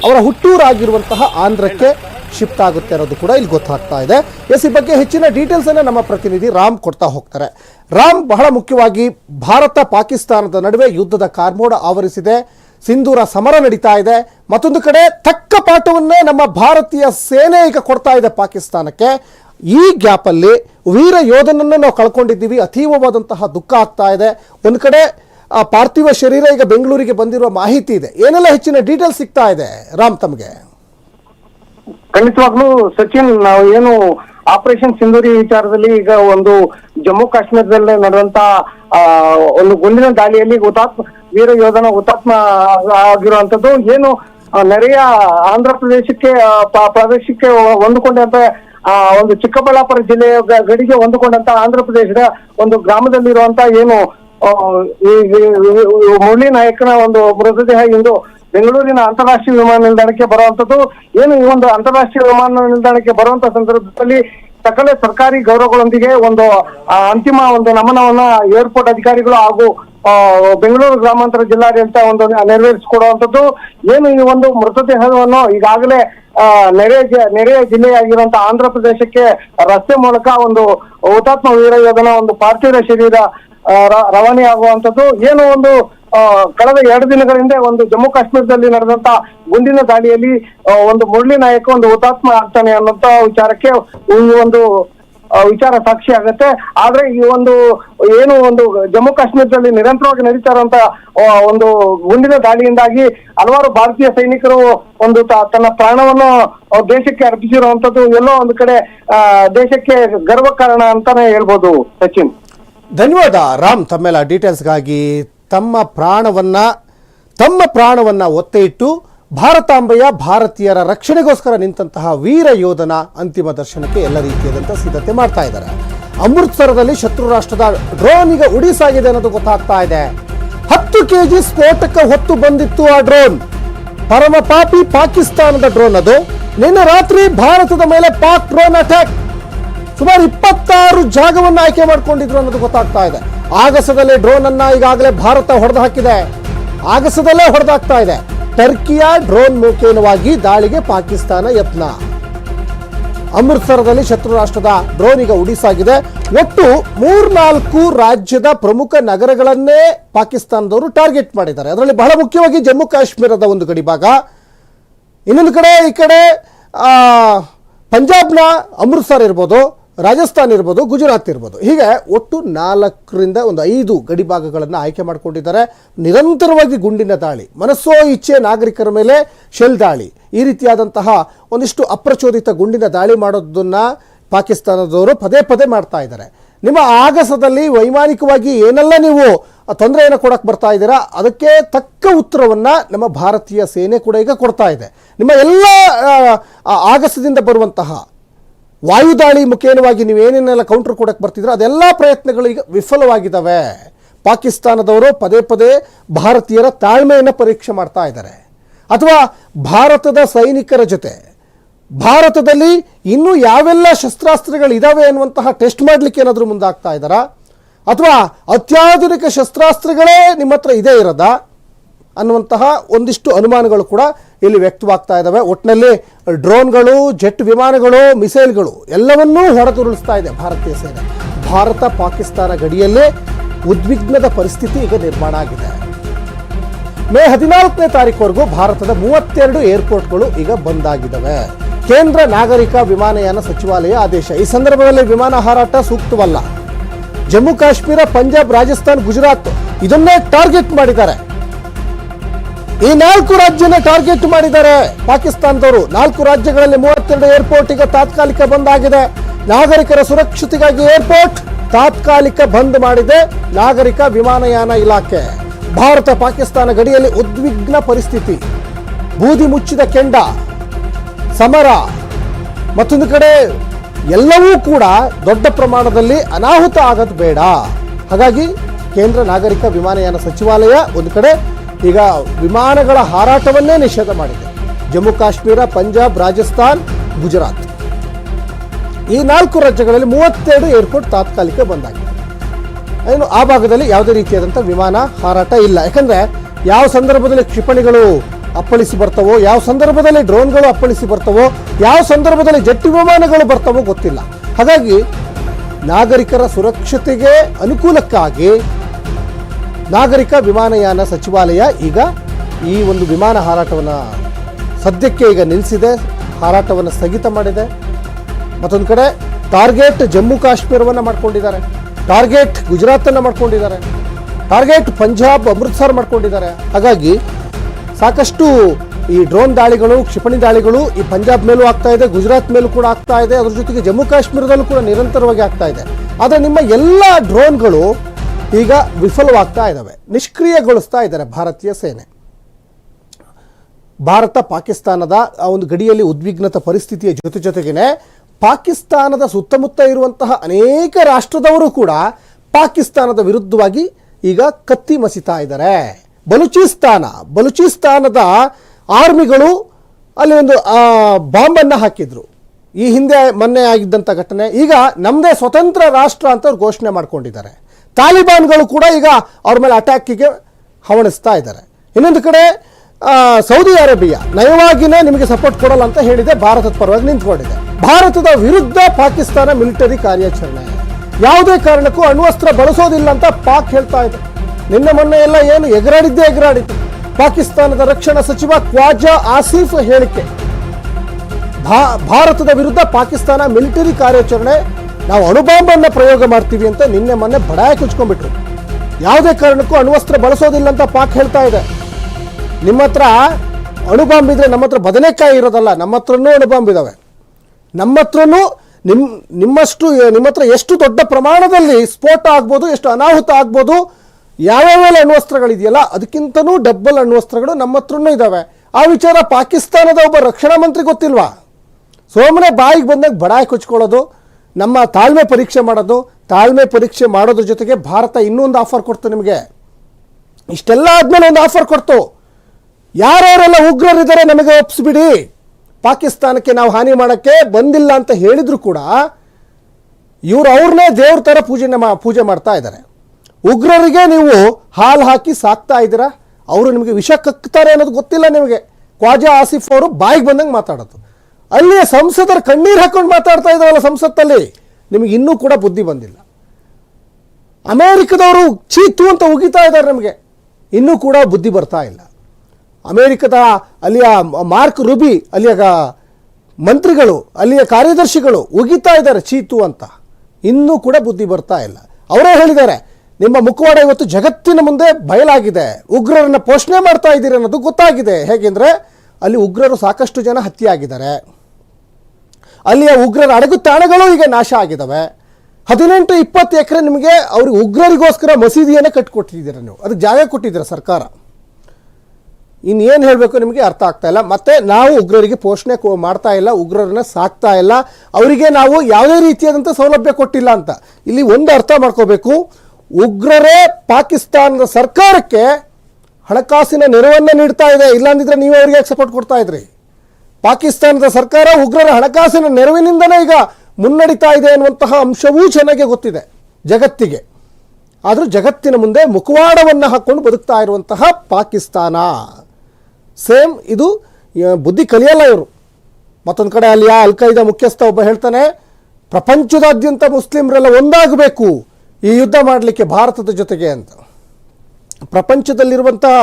ಅವರ ಹುಟ್ಟೂರಾಗಿರುವಂತಹ ಆಂಧ್ರಕ್ಕೆ ಶಿಫ್ಟ್ ಆಗುತ್ತೆ ಅನ್ನೋದು ಕೂಡ ಇಲ್ಲಿ ಗೊತ್ತಾಗ್ತಾ ಇದೆ. ಎಸ್, ಈ ಬಗ್ಗೆ ಹೆಚ್ಚಿನ ಡೀಟೇಲ್ಸ್ ಅನ್ನ ನಮ್ಮ ಪ್ರತಿನಿಧಿ ರಾಮ್ ಕೊಡ್ತಾ ಹೋಗ್ತಾರೆ. ರಾಮ್, ಬಹಳ ಮುಖ್ಯವಾಗಿ ಭಾರತ ಪಾಕಿಸ್ತಾನದ ನಡುವೆ ಯುದ್ಧದ ಕಾರ್ಮೋಡ ಆವರಿಸಿದೆ. ಸಿಂಧೂರ ಸಮರ ನಡೀತಾ ಇದೆ. ಮತ್ತೊಂದು ಕಡೆ ತಕ್ಕ ಪಾಠವನ್ನೇ ನಮ್ಮ ಭಾರತೀಯ ಸೇನೆ ಈಗ ಕೊಡ್ತಾ ಇದೆ ಪಾಕಿಸ್ತಾನಕ್ಕೆ. ಈ ಗ್ಯಾಪಲ್ಲಿ ವೀರ ಯೋಧನನ್ನು ನಾವು ಕಳ್ಕೊಂಡಿದ್ದೀವಿ. ಅತೀವವಾದಂತಹ ದುಃಖ ಆಗ್ತಾ ಇದೆ. ಒಂದು ಕಡೆ ಪಾರ್ಥಿವ ಶರೀರ ಈಗ ಬೆಂಗಳೂರಿಗೆ ಬಂದಿರುವ ಮಾಹಿತಿ ಇದೆ. ಏನೆಲ್ಲ ಹೆಚ್ಚಿನ ಡೀಟೇಲ್ಸ್ ಸಿಗ್ತಾ ಇದೆ? ರಾಮ್, ತಮಗೆ. ಖಂಡಿತವಾಗ್ಲೂ ಸಚಿನ್ ನಾವು ಏನು ಆಪರೇಷನ್ ಸಿಂಧೂರಿ ವಿಚಾರದಲ್ಲಿ ಈಗ ಒಂದು ಜಮ್ಮು ಕಾಶ್ಮೀರದಲ್ಲಿ ನಡೆದಂತ ಒಂದು ಗುಂಡಿನ ದಾಳಿಯಲ್ಲಿ ಹುತಾತ್ಮ ವೀರ ಯೋಧನ ಹುತಾತ್ಮ ಆಗಿರುವಂತದ್ದು ಏನು ನೆರೆಯ ಆಂಧ್ರ ಪ್ರದೇಶಕ್ಕೆ ಪ್ರದೇಶಕ್ಕೆ ಹೊಂದಿಕೊಂಡಂತ ಆ, ಒಂದು ಚಿಕ್ಕಬಳ್ಳಾಪುರ ಜಿಲ್ಲೆಯ ಗಡಿಗೆ ಹೊಂದಿಕೊಂಡಂತ ಆಂಧ್ರ ಪ್ರದೇಶದ ಒಂದು ಗ್ರಾಮದಲ್ಲಿರುವಂತ ಏನು ಮುರಳಿ ನಾಯಕನ ಒಂದು ಮೃತದೇಹ ಇಂದು ಬೆಂಗಳೂರಿನ ಅಂತಾರಾಷ್ಟ್ರೀಯ ವಿಮಾನ ನಿಲ್ದಾಣಕ್ಕೆ ಬರುವಂತದ್ದು ಏನು ಈ ಒಂದು ಅಂತಾರಾಷ್ಟ್ರೀಯ ವಿಮಾನ ನಿಲ್ದಾಣಕ್ಕೆ ಬರುವಂತ ಸಂದರ್ಭದಲ್ಲಿ ಸಕಲ ಸರ್ಕಾರಿ ಗೌರವಗಳೊಂದಿಗೆ ಒಂದು ಅಂತಿಮ ಒಂದು ನಮನವನ್ನ ಏರ್ಪೋರ್ಟ್ ಅಧಿಕಾರಿಗಳು ಹಾಗೂ ಬೆಂಗಳೂರು ಗ್ರಾಮಾಂತರ ಜಿಲ್ಲಾಡಳಿತ ಒಂದು ನೆರವೇರಿಸಿಕೊಡುವಂತದ್ದು. ಏನು ಈ ಒಂದು ಮೃತದೇಹವನ್ನು ಈಗಾಗಲೇ ನೆರೆಯ ನೆರೆಯ ಜಿಲ್ಲೆಯಾಗಿರುವಂತಹ ಆಂಧ್ರ ಪ್ರದೇಶಕ್ಕೆ ರಸ್ತೆ ಮೂಲಕ ಒಂದು ಹುತಾತ್ಮ ವೀರ ಯೋಧನ ಒಂದು ಪಾರ್ಥಿವ ಶರೀರ ರವಾನೆಯಾಗುವಂಥದ್ದು ಏನು ಒಂದು ಕಳೆದ ಎರಡು ದಿನಗಳ ಹಿಂದೆ ಒಂದು ಜಮ್ಮು ಕಾಶ್ಮೀರದಲ್ಲಿ ನಡೆದಂತ ಗುಂಡಿನ ದಾಳಿಯಲ್ಲಿ ಒಂದು ಮುರಳಿ ನಾಯಕ, ಒಂದು ಹುತಾತ್ಮ ಆಗ್ತಾನೆ ಅನ್ನೋಂತ ವಿಚಾರಕ್ಕೆ ಈ ಒಂದು ವಿಚಾರ ಸಾಕ್ಷಿ ಆಗತ್ತೆ. ಆದ್ರೆ ಈ ಒಂದು, ಏನು ಒಂದು ಜಮ್ಮು ಕಾಶ್ಮೀರದಲ್ಲಿ ನಿರಂತರವಾಗಿ ನಡೀತಾ ಇರುವಂತ ಒಂದು ಗುಂಡಿನ ದಾಳಿಯಿಂದಾಗಿ ಹಲವಾರು ಭಾರತೀಯ ಸೈನಿಕರು ಒಂದು ತನ್ನ ಪ್ರಾಣವನ್ನು ದೇಶಕ್ಕೆ ಅರ್ಪಿಸಿರುವಂತದ್ದು ಎಲ್ಲೋ ಒಂದು ಕಡೆ ದೇಶಕ್ಕೆ ಗರ್ವ ಕಾರಣ ಅಂತಾನೆ ಹೇಳ್ಬೋದು ಸಚಿನ್. ಧನ್ಯವಾದ. ರಾಮ್, ತಮ್ಮೆಲ್ಲ ಡೀಟೇಲ್ಸ್ಗಾಗಿ ತಮ್ಮ ಪ್ರಾಣವನ್ನು ತಮ್ಮ ಪ್ರಾಣವನ್ನು ಒತ್ತೆ ಇಟ್ಟು ಭಾರತಾಂಬೆಯ ಭಾರತೀಯರ ರಕ್ಷಣೆಗೋಸ್ಕರ ನಿಂತಹ ವೀರ ಯೋಧನ ಅಂತಿಮ ದರ್ಶನಕ್ಕೆ ಎಲ್ಲ ರೀತಿಯಾದಂಥ ಸಿದ್ಧತೆ ಮಾಡ್ತಾ ಇದ್ದಾರೆ. ಅಮೃತ್ಸರದಲ್ಲಿ ಶತ್ರು ರಾಷ್ಟ್ರದ ಡ್ರೋನ್ ಈಗ ಉಡಿಸಾಗಿದೆ ಅನ್ನೋದು ಗೊತ್ತಾಗ್ತಾ ಇದೆ. ಹತ್ತು ಕೆ ಜಿ ಸ್ಫೋಟಕ ಹೊತ್ತು ಬಂದಿತ್ತು ಆ ಡ್ರೋನ್. ಪರಮ ಪಾಪಿ ಪಾಕಿಸ್ತಾನದ ಡ್ರೋನ್ ಅದು. ನಿನ್ನೆ ರಾತ್ರಿ ಭಾರತದ ಮೇಲೆ ಪಾಕ್ ಡ್ರೋನ್ ಅಟ್ಯಾಕ್. ಸುಮಾರು ಇಪ್ಪತ್ತಾರು ಜಾಗವನ್ನು ಆಯ್ಕೆ ಮಾಡಿಕೊಂಡಿದ್ರು ಅನ್ನೋದು ಗೊತ್ತಾಗ್ತಾ ಇದೆ. ಆಗಸದಲ್ಲೇ ಡ್ರೋನ್ ಅನ್ನ ಈಗಾಗಲೇ ಭಾರತ ಹೊಡೆದು ಹಾಕಿದೆ. ಆಗಸದಲ್ಲೇ ಹೊಡೆದಾಗ್ತಾ ಇದೆ. ಟರ್ಕಿಯ ಡ್ರೋನ್ ಮುಖೇನವಾಗಿ ದಾಳಿಗೆ ಪಾಕಿಸ್ತಾನ ಯತ್ನ. ಅಮೃತಸರದಲ್ಲಿ ಶತ್ರು ರಾಷ್ಟ್ರದ ಡ್ರೋನ್ ಈಗ ಉಡಿಸಾಗಿದೆ. ಒಟ್ಟು ಮೂರ್ನಾಲ್ಕು ರಾಜ್ಯದ ಪ್ರಮುಖ ನಗರಗಳನ್ನೇ ಪಾಕಿಸ್ತಾನದವರು ಟಾರ್ಗೆಟ್ ಮಾಡಿದ್ದಾರೆ. ಅದರಲ್ಲಿ ಬಹಳ ಮುಖ್ಯವಾಗಿ ಜಮ್ಮು ಕಾಶ್ಮೀರದ ಒಂದು ಗಡಿ ಭಾಗ. ಇನ್ನೊಂದು ಕಡೆ ಈ ಕಡೆ ಪಂಜಾಬ್ನ ಅಮೃತಸರ್ ಇರ್ಬೋದು. ರಾಜಸ್ಥಾನ್ ಇರ್ಬೋದು, ಗುಜರಾತ್ ಇರ್ಬೋದು. ಹೀಗೆ ಒಟ್ಟು ನಾಲ್ಕರಿಂದ ಒಂದು ಐದು ಗಡಿ ಭಾಗಗಳನ್ನು ಆಯ್ಕೆ ಮಾಡಿಕೊಂಡಿದ್ದಾರೆ. ನಿರಂತರವಾಗಿ ಗುಂಡಿನ ದಾಳಿ, ಮನಸ್ಸೋ ಇಚ್ಛೆ ನಾಗರಿಕರ ಮೇಲೆ ಶೆಲ್ ದಾಳಿ, ಈ ರೀತಿಯಾದಂತಹ ಒಂದಿಷ್ಟು ಅಪ್ರಚೋದಿತ ಗುಂಡಿನ ದಾಳಿ ಮಾಡೋದನ್ನು ಪಾಕಿಸ್ತಾನದವರು ಪದೇ ಪದೇ ಮಾಡ್ತಾ ಇದ್ದಾರೆ. ನಿಮ್ಮ ಆಗಸದಲ್ಲಿ ವೈಮಾನಿಕವಾಗಿ ಏನೆಲ್ಲ ನೀವು ತೊಂದರೆಯನ್ನು ಕೊಡಕ್ಕೆ ಬರ್ತಾ ಇದ್ದೀರಾ, ಅದಕ್ಕೆ ತಕ್ಕ ಉತ್ತರವನ್ನು ನಮ್ಮ ಭಾರತೀಯ ಸೇನೆ ಕೂಡ ಈಗ ಕೊಡ್ತಾ ಇದೆ. ನಿಮ್ಮ ಎಲ್ಲ ಆಗಸದಿಂದ ಬರುವಂತಹ ವಾಯುದಾಳಿ ಮುಖೇನವಾಗಿ ನೀವು ಏನೇನೆಲ್ಲ ಕೌಂಟರ್ ಕೊಡಕ್ಕೆ ಬರ್ತಿದ್ರೆ ಅದೆಲ್ಲ ಪ್ರಯತ್ನಗಳು ಈಗ ವಿಫಲವಾಗಿದ್ದಾವೆ. ಪಾಕಿಸ್ತಾನದವರು ಪದೇ ಪದೇ ಭಾರತೀಯರ ತಾಳ್ಮೆಯನ್ನು ಪರೀಕ್ಷೆ ಮಾಡ್ತಾ ಇದ್ದಾರೆ. ಅಥವಾ ಭಾರತದ ಸೈನಿಕರ ಜೊತೆ. ಭಾರತದಲ್ಲಿ ಇನ್ನೂ ಯಾವೆಲ್ಲ ಶಸ್ತ್ರಾಸ್ತ್ರಗಳು ಇದಾವೆ ಅನ್ನುವಂತಹ ಟೆಸ್ಟ್ ಮಾಡಲಿಕ್ಕೆ ಏನಾದರೂ ಮುಂದಾಗ್ತಾ ಇದ್ದಾರಾ? ಅಥವಾ ಅತ್ಯಾಧುನಿಕ ಶಸ್ತ್ರಾಸ್ತ್ರಗಳೇ ನಿಮ್ಮ ಹತ್ರ ಇದೇ ಇರೋದಾ? ಅನ್ನುವಂತಹ ಒಂದಿಷ್ಟು ಅನುಮಾನಗಳು ಕೂಡ ಇಲ್ಲಿ ವ್ಯಕ್ತವಾಗ್ತಾ ಇದ್ದಾವೆ ಒಟ್ಟಿನಲ್ಲಿ ಡ್ರೋನ್ಗಳು, ಜೆಟ್ ವಿಮಾನಗಳು, ಮಿಸೈಲ್ಗಳು ಎಲ್ಲವನ್ನೂ ಹೊರದುರುಳಿಸ್ತಾ ಇದೆ ಭಾರತೀಯ ಸೇನೆ. ಭಾರತ ಪಾಕಿಸ್ತಾನ ಗಡಿಯಲ್ಲೇ ಉದ್ವಿಗ್ನದ ಪರಿಸ್ಥಿತಿ ಈಗ ನಿರ್ಮಾಣ ಆಗಿದೆ. ಮೇ ಹದಿನಾಲ್ಕನೇ ತಾರೀಕುವರೆಗೂ ಭಾರತದ ಮೂವತ್ತೆರಡು ಏರ್ಪೋರ್ಟ್ಗಳು ಈಗ ಬಂದ್ ಆಗಿದ್ದಾವೆ ಕೇಂದ್ರ ನಾಗರಿಕ ವಿಮಾನಯಾನ ಸಚಿವಾಲಯ ಆದೇಶ. ಈ ಸಂದರ್ಭದಲ್ಲಿ ವಿಮಾನ ಹಾರಾಟ ಸೂಕ್ತವಲ್ಲ. ಜಮ್ಮು ಕಾಶ್ಮೀರ, ಪಂಜಾಬ್, ರಾಜಸ್ಥಾನ್, ಗುಜರಾತ್ ಇದನ್ನೇ ಟಾರ್ಗೆಟ್ ಮಾಡಿದ್ದಾರೆ. ಈ ನಾಲ್ಕು ರಾಜ್ಯನ ಟಾರ್ಗೆಟ್ ಮಾಡಿದ್ದಾರೆ ಪಾಕಿಸ್ತಾನದವರು. ನಾಲ್ಕು ರಾಜ್ಯಗಳಲ್ಲಿ ಮೂವತ್ತೆರಡು ಏರ್ಪೋರ್ಟ್ ಈಗ ತಾತ್ಕಾಲಿಕ ಬಂದ್ ಆಗಿದೆ. ನಾಗರಿಕರ ಸುರಕ್ಷತೆಗಾಗಿ ಏರ್ಪೋರ್ಟ್ ತಾತ್ಕಾಲಿಕ ಬಂದ್ ಮಾಡಿದೆ. ನಾಗರಿಕ ವಿಮಾನಯಾನ ಇಲಾಖೆ. ಭಾರತ ಪಾಕಿಸ್ತಾನ ಗಡಿಯಲ್ಲಿ ಉದ್ವಿಗ್ನ ಪರಿಸ್ಥಿತಿ. ಬೂದಿ ಮುಚ್ಚಿದ ಕೆಂಡ, ಸಮರ, ಮತ್ತೊಂದು ಕಡೆ ಎಲ್ಲವೂ ಕೂಡ ದೊಡ್ಡ ಪ್ರಮಾಣದಲ್ಲಿ ಅನಾಹುತ ಆಗೋದು ಬೇಡ. ಹಾಗಾಗಿ ಕೇಂದ್ರ ನಾಗರಿಕ ವಿಮಾನಯಾನ ಸಚಿವಾಲಯ ಒಂದು ಕಡೆ ಈಗ ವಿಮಾನಗಳ ಹಾರಾಟವನ್ನೇ ನಿಷೇಧ ಮಾಡಿದೆ. ಜಮ್ಮು ಕಾಶ್ಮೀರ, ಪಂಜಾಬ್, ರಾಜಸ್ಥಾನ್, ಗುಜರಾತ್. ಈ ನಾಲ್ಕು ರಾಜ್ಯಗಳಲ್ಲಿ ಮೂವತ್ತೆರಡು ಏರ್ಪೋರ್ಟ್ ತಾತ್ಕಾಲಿಕ ಬಂದಾಗಿದೆ. ಏನು ಆ ಭಾಗದಲ್ಲಿ ಯಾವುದೇ ರೀತಿಯಾದಂಥ ವಿಮಾನ ಹಾರಾಟ ಇಲ್ಲ. ಯಾಕಂದರೆ ಯಾವ ಸಂದರ್ಭದಲ್ಲಿ ಕ್ಷಿಪಣಿಗಳು ಅಪ್ಪಳಿಸಿ ಬರ್ತವೋ, ಯಾವ ಸಂದರ್ಭದಲ್ಲಿ ಡ್ರೋನ್ಗಳು ಅಪ್ಪಳಿಸಿ ಬರ್ತವೋ, ಯಾವ ಸಂದರ್ಭದಲ್ಲಿ ಜೆಟ್ ವಿಮಾನಗಳು ಬರ್ತವೋ ಗೊತ್ತಿಲ್ಲ. ಹಾಗಾಗಿ ನಾಗರಿಕರ ಸುರಕ್ಷತೆಗೆ ಅನುಕೂಲಕ್ಕಾಗಿ ನಾಗರಿಕ ವಿಮಾನಯಾನ ಸಚಿವಾಲಯ ಈಗ ಈ ಒಂದು ವಿಮಾನ ಹಾರಾಟವನ್ನು ಸದ್ಯಕ್ಕೆ ಈಗ ನಿಲ್ಲಿಸಿದೆ, ಹಾರಾಟವನ್ನು ಸ್ಥಗಿತ ಮಾಡಿದೆ. ಮತ್ತೊಂದು ಕಡೆ ಟಾರ್ಗೆಟ್ ಜಮ್ಮು ಕಾಶ್ಮೀರವನ್ನು ಮಾಡ್ಕೊಂಡಿದ್ದಾರೆ, ಟಾರ್ಗೆಟ್ ಗುಜರಾತನ್ನು ಮಾಡ್ಕೊಂಡಿದ್ದಾರೆ, ಟಾರ್ಗೆಟ್ ಪಂಜಾಬ್ ಅಮೃತ್ಸರ್ ಮಾಡ್ಕೊಂಡಿದ್ದಾರೆ. ಹಾಗಾಗಿ ಸಾಕಷ್ಟು ಈ ಡ್ರೋನ್ ದಾಳಿಗಳು, ಕ್ಷಿಪಣಿ ದಾಳಿಗಳು ಈ ಪಂಜಾಬ್ ಮೇಲೂ ಆಗ್ತಾ ಇದೆ, ಗುಜರಾತ್ ಮೇಲೂ ಕೂಡ ಆಗ್ತಾ ಇದೆ. ಅದ್ರ ಜೊತೆಗೆ ಜಮ್ಮು ಕಾಶ್ಮೀರದಲ್ಲೂ ಕೂಡ ನಿರಂತರವಾಗಿ ಆಗ್ತಾ ಇದೆ. ಆದರೆ ನಿಮ್ಮ ಎಲ್ಲ ಡ್ರೋನ್ಗಳು ಈಗ ವಿಫಲವಾಗ್ತಾ ಇದ್ದಾವೆ ನಿಷ್ಕ್ರಿಯಗೊಳಿಸ್ತಾ ಇದ್ದಾರೆ ಭಾರತೀಯ ಸೇನೆ. ಭಾರತ ಪಾಕಿಸ್ತಾನದ ಆ ಒಂದು ಗಡಿಯಲ್ಲಿ ಉದ್ವಿಗ್ನತ ಪರಿಸ್ಥಿತಿಯ ಜೊತೆ ಜೊತೆಗೇನೆ ಪಾಕಿಸ್ತಾನದ ಸುತ್ತಮುತ್ತ ಇರುವಂತಹ ಅನೇಕ ರಾಷ್ಟ್ರದವರು ಕೂಡ ಪಾಕಿಸ್ತಾನದ ವಿರುದ್ಧವಾಗಿ ಈಗ ಕತ್ತಿ ಮಸಿತಾ ಇದ್ದಾರೆ ಬಲೂಚಿಸ್ತಾನ, ಬಲೂಚಿಸ್ತಾನದ ಆರ್ಮಿಗಳು ಅಲ್ಲಿ ಒಂದು ಬಾಂಬನ್ನು ಹಾಕಿದ್ರು. ಈ ಹಿಂದೆ ಮೊನ್ನೆ ಆಗಿದ್ದಂಥ ಘಟನೆ. ಈಗ ನಮ್ಮದೇ ಸ್ವತಂತ್ರ ರಾಷ್ಟ್ರ ಅಂತ ಅವ್ರು ಘೋಷಣೆ ಮಾಡ್ಕೊಂಡಿದ್ದಾರೆ. ತಾಲಿಬಾನ್ಗಳು ಕೂಡ ಈಗ ಅವ್ರ ಮೇಲೆ ಅಟ್ಯಾಕಿಗೆ ಹವಣಿಸ್ತಾ ಇದ್ದಾರೆ. ಇನ್ನೊಂದು ಕಡೆ ಸೌದಿ ಅರೇಬಿಯಾ ನಯವಾಗಿನೇ ನಿಮಗೆ ಸಪೋರ್ಟ್ ಕೊಡಲ್ಲ ಅಂತ ಹೇಳಿದೆ, ಭಾರತದ ಪರವಾಗಿ ನಿಂತ್ಕೊಂಡಿದೆ. ಭಾರತದ ವಿರುದ್ಧ ಪಾಕಿಸ್ತಾನ ಮಿಲಿಟರಿ ಕಾರ್ಯಾಚರಣೆ. ಯಾವುದೇ ಕಾರಣಕ್ಕೂ ಅಣ್ವಸ್ತ್ರ ಬಳಸೋದಿಲ್ಲ ಅಂತ ಪಾಕ್ ಹೇಳ್ತಾ ಇದೆ. ನಿನ್ನೆ ಮೊನ್ನೆ ಎಲ್ಲ ಏನು ಎಗರಾಡಿದ್ದೇ ಎಗರಾಡಿತು ಪಾಕಿಸ್ತಾನದ ರಕ್ಷಣಾ ಸಚಿವ ಖ್ವಾಜಾ ಆಸೀಫ್ ಹೇಳಿಕೆ. ಭಾರತದ ವಿರುದ್ಧ ಪಾಕಿಸ್ತಾನ ಮಿಲಿಟರಿ ಕಾರ್ಯಾಚರಣೆ ನಾವು ಅಣುಬಾಂಬನ್ನು ಪ್ರಯೋಗ ಮಾಡ್ತೀವಿ ಅಂತ ನಿನ್ನೆ ಮೊನ್ನೆ ಬಡಾಯ ಕುಚ್ಕೊಂಡ್ಬಿಟ್ರು. ಯಾವುದೇ ಕಾರಣಕ್ಕೂ ಅಣುವಸ್ತ್ರ ಬಳಸೋದಿಲ್ಲ ಅಂತ ಪಾಕ್ ಹೇಳ್ತಾ ಇದೆ. ನಿಮ್ಮ ಹತ್ರ ಅಣುಬಾಂಬ್ ಇದ್ರೆ ನಮ್ಮ ಹತ್ರ ಬದನೆಕಾಯಿ ಇರೋದಲ್ಲ, ನಮ್ಮ ಹತ್ರನೂ ಅಣುಬಾಂಬ್ ಇದ್ದಾವೆ ನಮ್ಮ ಹತ್ರನೂ ನಿಮ್, ನಿಮ್ಮಷ್ಟು, ನಿಮ್ಮ ಹತ್ರ ಎಷ್ಟು ದೊಡ್ಡ ಪ್ರಮಾಣದಲ್ಲಿ ಸ್ಫೋಟ ಆಗ್ಬೋದು, ಎಷ್ಟು ಅನಾಹುತ ಆಗ್ಬೋದು ಯಾವ್ಯಾವೆಲ್ಲ ಅಣುವಸ್ತ್ರಗಳಿದೆಯಲ್ಲ, ಅದಕ್ಕಿಂತನೂ ಡಬ್ಬಲ್ ಅಣುವಸ್ತ್ರಗಳು ನಮ್ಮ ಹತ್ರನೂ ಇದ್ದಾವೆ ಆ ವಿಚಾರ ಪಾಕಿಸ್ತಾನದ ಒಬ್ಬ ರಕ್ಷಣಾ ಮಂತ್ರಿ ಗೊತ್ತಿಲ್ವಾ? ಸೋಮನೆ ಬಾಯಿಗೆ ಬಂದಾಗ ಬಡಾಯಿ ಕೊಚ್ಕೊಳ್ಳೋದು ನಮ್ಮ ತಾಳ್ಮೆ ಪರೀಕ್ಷೆ ಮಾಡೋದು, ತಾಳ್ಮೆ ಪರೀಕ್ಷೆ ಮಾಡೋದ್ರ ಜೊತೆಗೆ ಭಾರತ ಇನ್ನೊಂದು ಆಫರ್ ಕೊಡ್ತು ನಿಮಗೆ. ಇಷ್ಟೆಲ್ಲ ಆದ್ಮೇಲೆ ಒಂದು ಆಫರ್ ಕೊಡ್ತು. ಯಾರ್ಯಾರೆಲ್ಲ ಉಗ್ರರಿದ್ದಾರೆ ನಮಗೆ ಒಪ್ಪಿಸ್ಬಿಡಿ ಪಾಕಿಸ್ತಾನಕ್ಕೆ ನಾವು ಹಾನಿ ಮಾಡೋಕ್ಕೆ ಬಂದಿಲ್ಲ ಅಂತ ಹೇಳಿದ್ರು ಕೂಡ ಇವರು ಅವ್ರನ್ನೇ ದೇವ್ರ ಥರ ಪೂಜೆ ಪೂಜೆ ಮಾಡ್ತಾ ಇದ್ದಾರೆ. ಉಗ್ರರಿಗೆ ನೀವು ಹಾಲು ಹಾಕಿ ಸಾಕ್ತಾ ಇದ್ದೀರಾ? ಅವರು ನಿಮಗೆ ವಿಷ ಕಕ್ತಾರೆ ಅನ್ನೋದು ಗೊತ್ತಿಲ್ಲ ನಿಮಗೆ. ಖ್ವಾಜಾ ಆಸಿಫ್ ಅವರು ಬಾಯಿಗೆ ಬಂದಂಗೆ ಮಾತಾಡೋದು. ಅಲ್ಲಿಯ ಸಂಸದರ ಕಣ್ಣೀರು ಹಾಕೊಂಡು ಮಾತಾಡ್ತಾ ಇದ್ದಾರಲ್ಲ ಸಂಸತ್ತಲ್ಲಿ, ನಿಮಗೆ ಇನ್ನೂ ಕೂಡ ಬುದ್ಧಿ ಬಂದಿಲ್ಲ. ಅಮೇರಿಕದವರು ಚೀತು ಅಂತ ಉಗಿತಾ ಇದ್ದಾರೆ ನಮಗೆ. ಇನ್ನೂ ಕೂಡ ಬುದ್ಧಿ ಬರ್ತಾ ಇಲ್ಲ. ಅಮೇರಿಕದ ಅಲ್ಲಿಯ ಮಾರ್ಕ್ ರುಬಿ, ಅಲ್ಲಿಯ ಮಂತ್ರಿಗಳು, ಅಲ್ಲಿಯ ಕಾರ್ಯದರ್ಶಿಗಳು ಉಗಿತಾ ಇದ್ದಾರೆ ಚೀತು ಅಂತ. ಇನ್ನೂ ಕೂಡ ಬುದ್ಧಿ ಬರ್ತಾ ಇಲ್ಲ. ಅವರೇ ಹೇಳಿದ್ದಾರೆ, ನಿಮ್ಮ ಮುಖವಾಡ ಇವತ್ತು ಜಗತ್ತಿನ ಮುಂದೆ ಬಯಲಾಗಿದೆ. ಉಗ್ರರನ್ನು ಪೋಷಣೆ ಮಾಡ್ತಾ ಇದ್ದೀರಿ ಅನ್ನೋದು ಗೊತ್ತಾಗಿದೆ. ಹೇಗೆಂದರೆ ಅಲ್ಲಿ ಉಗ್ರರು ಸಾಕಷ್ಟು ಜನ ಹತ್ಯೆ ಆಗಿದ್ದಾರೆ ಅಲ್ಲಿಯ ಉಗ್ರರ ಅಡಗುತಾಣಗಳು ಈಗ ನಾಶ ಆಗಿದ್ದಾವೆ. ಹದಿನೆಂಟು ಇಪ್ಪತ್ತು ಎಕರೆ ನಿಮಗೆ ಅವ್ರಿಗೆ ಉಗ್ರರಿಗೋಸ್ಕರ ಮಸೀದಿಯನ್ನು ಕಟ್ಟಿಕೊಟ್ಟಿದ್ದೀರ ನೀವು. ಅದಕ್ಕೆ ಜಾಗ ಕೊಟ್ಟಿದ್ದೀರ ಸರ್ಕಾರ. ಇನ್ನೇನು ಹೇಳಬೇಕು ನಿಮಗೆ ಅರ್ಥ ಆಗ್ತಾ ಇಲ್ಲ. ಮತ್ತೆ ನಾವು ಉಗ್ರರಿಗೆ ಪೋಷಣೆ ಮಾಡ್ತಾ ಇಲ್ಲ, ಉಗ್ರರನ್ನ ಸಾಕ್ತಾ ಇಲ್ಲ. ಅವರಿಗೆ ನಾವು ಯಾವುದೇ ರೀತಿಯಾದಂಥ ಸೌಲಭ್ಯ ಕೊಟ್ಟಿಲ್ಲ ಅಂತ. ಇಲ್ಲಿ ಒಂದು ಅರ್ಥ ಮಾಡ್ಕೋಬೇಕು. ಉಗ್ರರೇ ಪಾಕಿಸ್ತಾನದ ಸರ್ಕಾರಕ್ಕೆ ಹಣಕಾಸಿನ ನೆರವನ್ನು ನೀಡ್ತಾ ಇದೆ. ಇಲ್ಲಾಂದಿದ್ರೆ ನೀವು ಅವರಿಗೆ ಸಪೋರ್ಟ್ ಕೊಡ್ತಾ ಇದ್ರಿ. ಪಾಕಿಸ್ತಾನದ ಸರ್ಕಾರ ಉಗ್ರರ ಹಣಕಾಸಿನ ನೆರವಿನಿಂದಲೇ ಈಗ ಮುನ್ನಡೀತಾ ಇದೆ ಅನ್ನುವಂತಹ ಅಂಶವೂ ಚೆನ್ನಾಗಿ ಗೊತ್ತಿದೆ, ಜಗತ್ತಿಗೆ. ಆದರೂ ಜಗತ್ತಿನ ಮುಂದೆ ಮುಖವಾಡವನ್ನು ಹಾಕ್ಕೊಂಡು ಬದುಕ್ತಾ ಇರುವಂತಹ ಪಾಕಿಸ್ತಾನ. ಸೇಮ್ ಇದು ಬುದ್ಧಿ ಕಲಿಯಲ್ಲ ಇವರು. ಮತ್ತೊಂದು ಕಡೆ ಅಲ್ಲಿ ಆ ಅಲ್ ಖೈದಾ ಮುಖ್ಯಸ್ಥ ಒಬ್ಬ ಹೇಳ್ತಾನೆ, ಪ್ರಪಂಚದಾದ್ಯಂತ ಮುಸ್ಲಿಮರೆಲ್ಲ ಒಂದಾಗಬೇಕು ಈ ಯುದ್ಧ ಮಾಡಲಿಕ್ಕೆ ಭಾರತದ ಜೊತೆಗೆ ಅಂತ. ಪ್ರಪಂಚದಲ್ಲಿರುವಂತಹ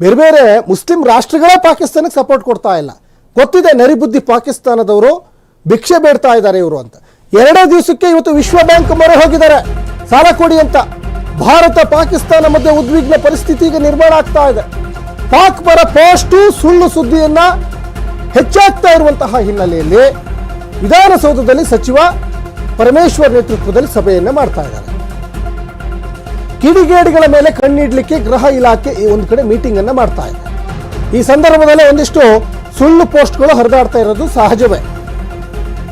ಬೇರೆ ಬೇರೆ ಮುಸ್ಲಿಂ ರಾಷ್ಟ್ರಗಳೇ ಪಾಕಿಸ್ತಾನಕ್ಕೆ ಸಪೋರ್ಟ್ ಕೊಡ್ತಾ ಇಲ್ಲ. ಗೊತ್ತಿದೆ ನರಿಬುದ್ಧಿ ಪಾಕಿಸ್ತಾನದವರು ಭಿಕ್ಷೆ ಬೇಡ್ತಾ ಇದ್ದಾರೆ ಇವರು ಅಂತ. ಎರಡೇ ದಿವಸಕ್ಕೆ ಇವತ್ತು ವಿಶ್ವ ಬ್ಯಾಂಕ್ ಮೊರೆ ಹೋಗಿದ್ದಾರೆ. ಸಾಲ ಕೊಡಿ ಅಂತ. ಭಾರತ ಪಾಕಿಸ್ತಾನ ಮಧ್ಯೆ ಉದ್ವಿಗ್ನ ಪರಿಸ್ಥಿತಿ ನಿರ್ಮಾಣ ಆಗ್ತಾ ಇದೆ. ಪಾಕ್ ಪರ ಪೋಸ್ಟು, ಸುಳ್ಳು ಸುದ್ದಿಯನ್ನ ಹೆಚ್ಚಾಗ್ತಾ ಇರುವಂತಹ ಹಿನ್ನೆಲೆಯಲ್ಲಿ ವಿಧಾನಸೌಧದಲ್ಲಿ ಸಚಿವ ಪರಮೇಶ್ವರ್ ನೇತೃತ್ವದಲ್ಲಿ ಸಭೆಯನ್ನ ಮಾಡ್ತಾ ಇದ್ದಾರೆ. ಕಿಡಿಗೇಡಿಗಳ ಮೇಲೆ ಕಣ್ಣಿಡ್ಲಿಕ್ಕೆ ಗೃಹ ಇಲಾಖೆ ಈ ಒಂದು ಕಡೆ ಮೀಟಿಂಗ್ ಅನ್ನ ಮಾಡ್ತಾ ಇದೆ. ಈ ಸಂದರ್ಭದಲ್ಲಿ ಒಂದಿಷ್ಟು ಸುಳ್ಳು ಪೋಸ್ಟ್ಗಳು ಹರಿದಾಡ್ತಾ ಇರೋದು ಸಹಜವೇ.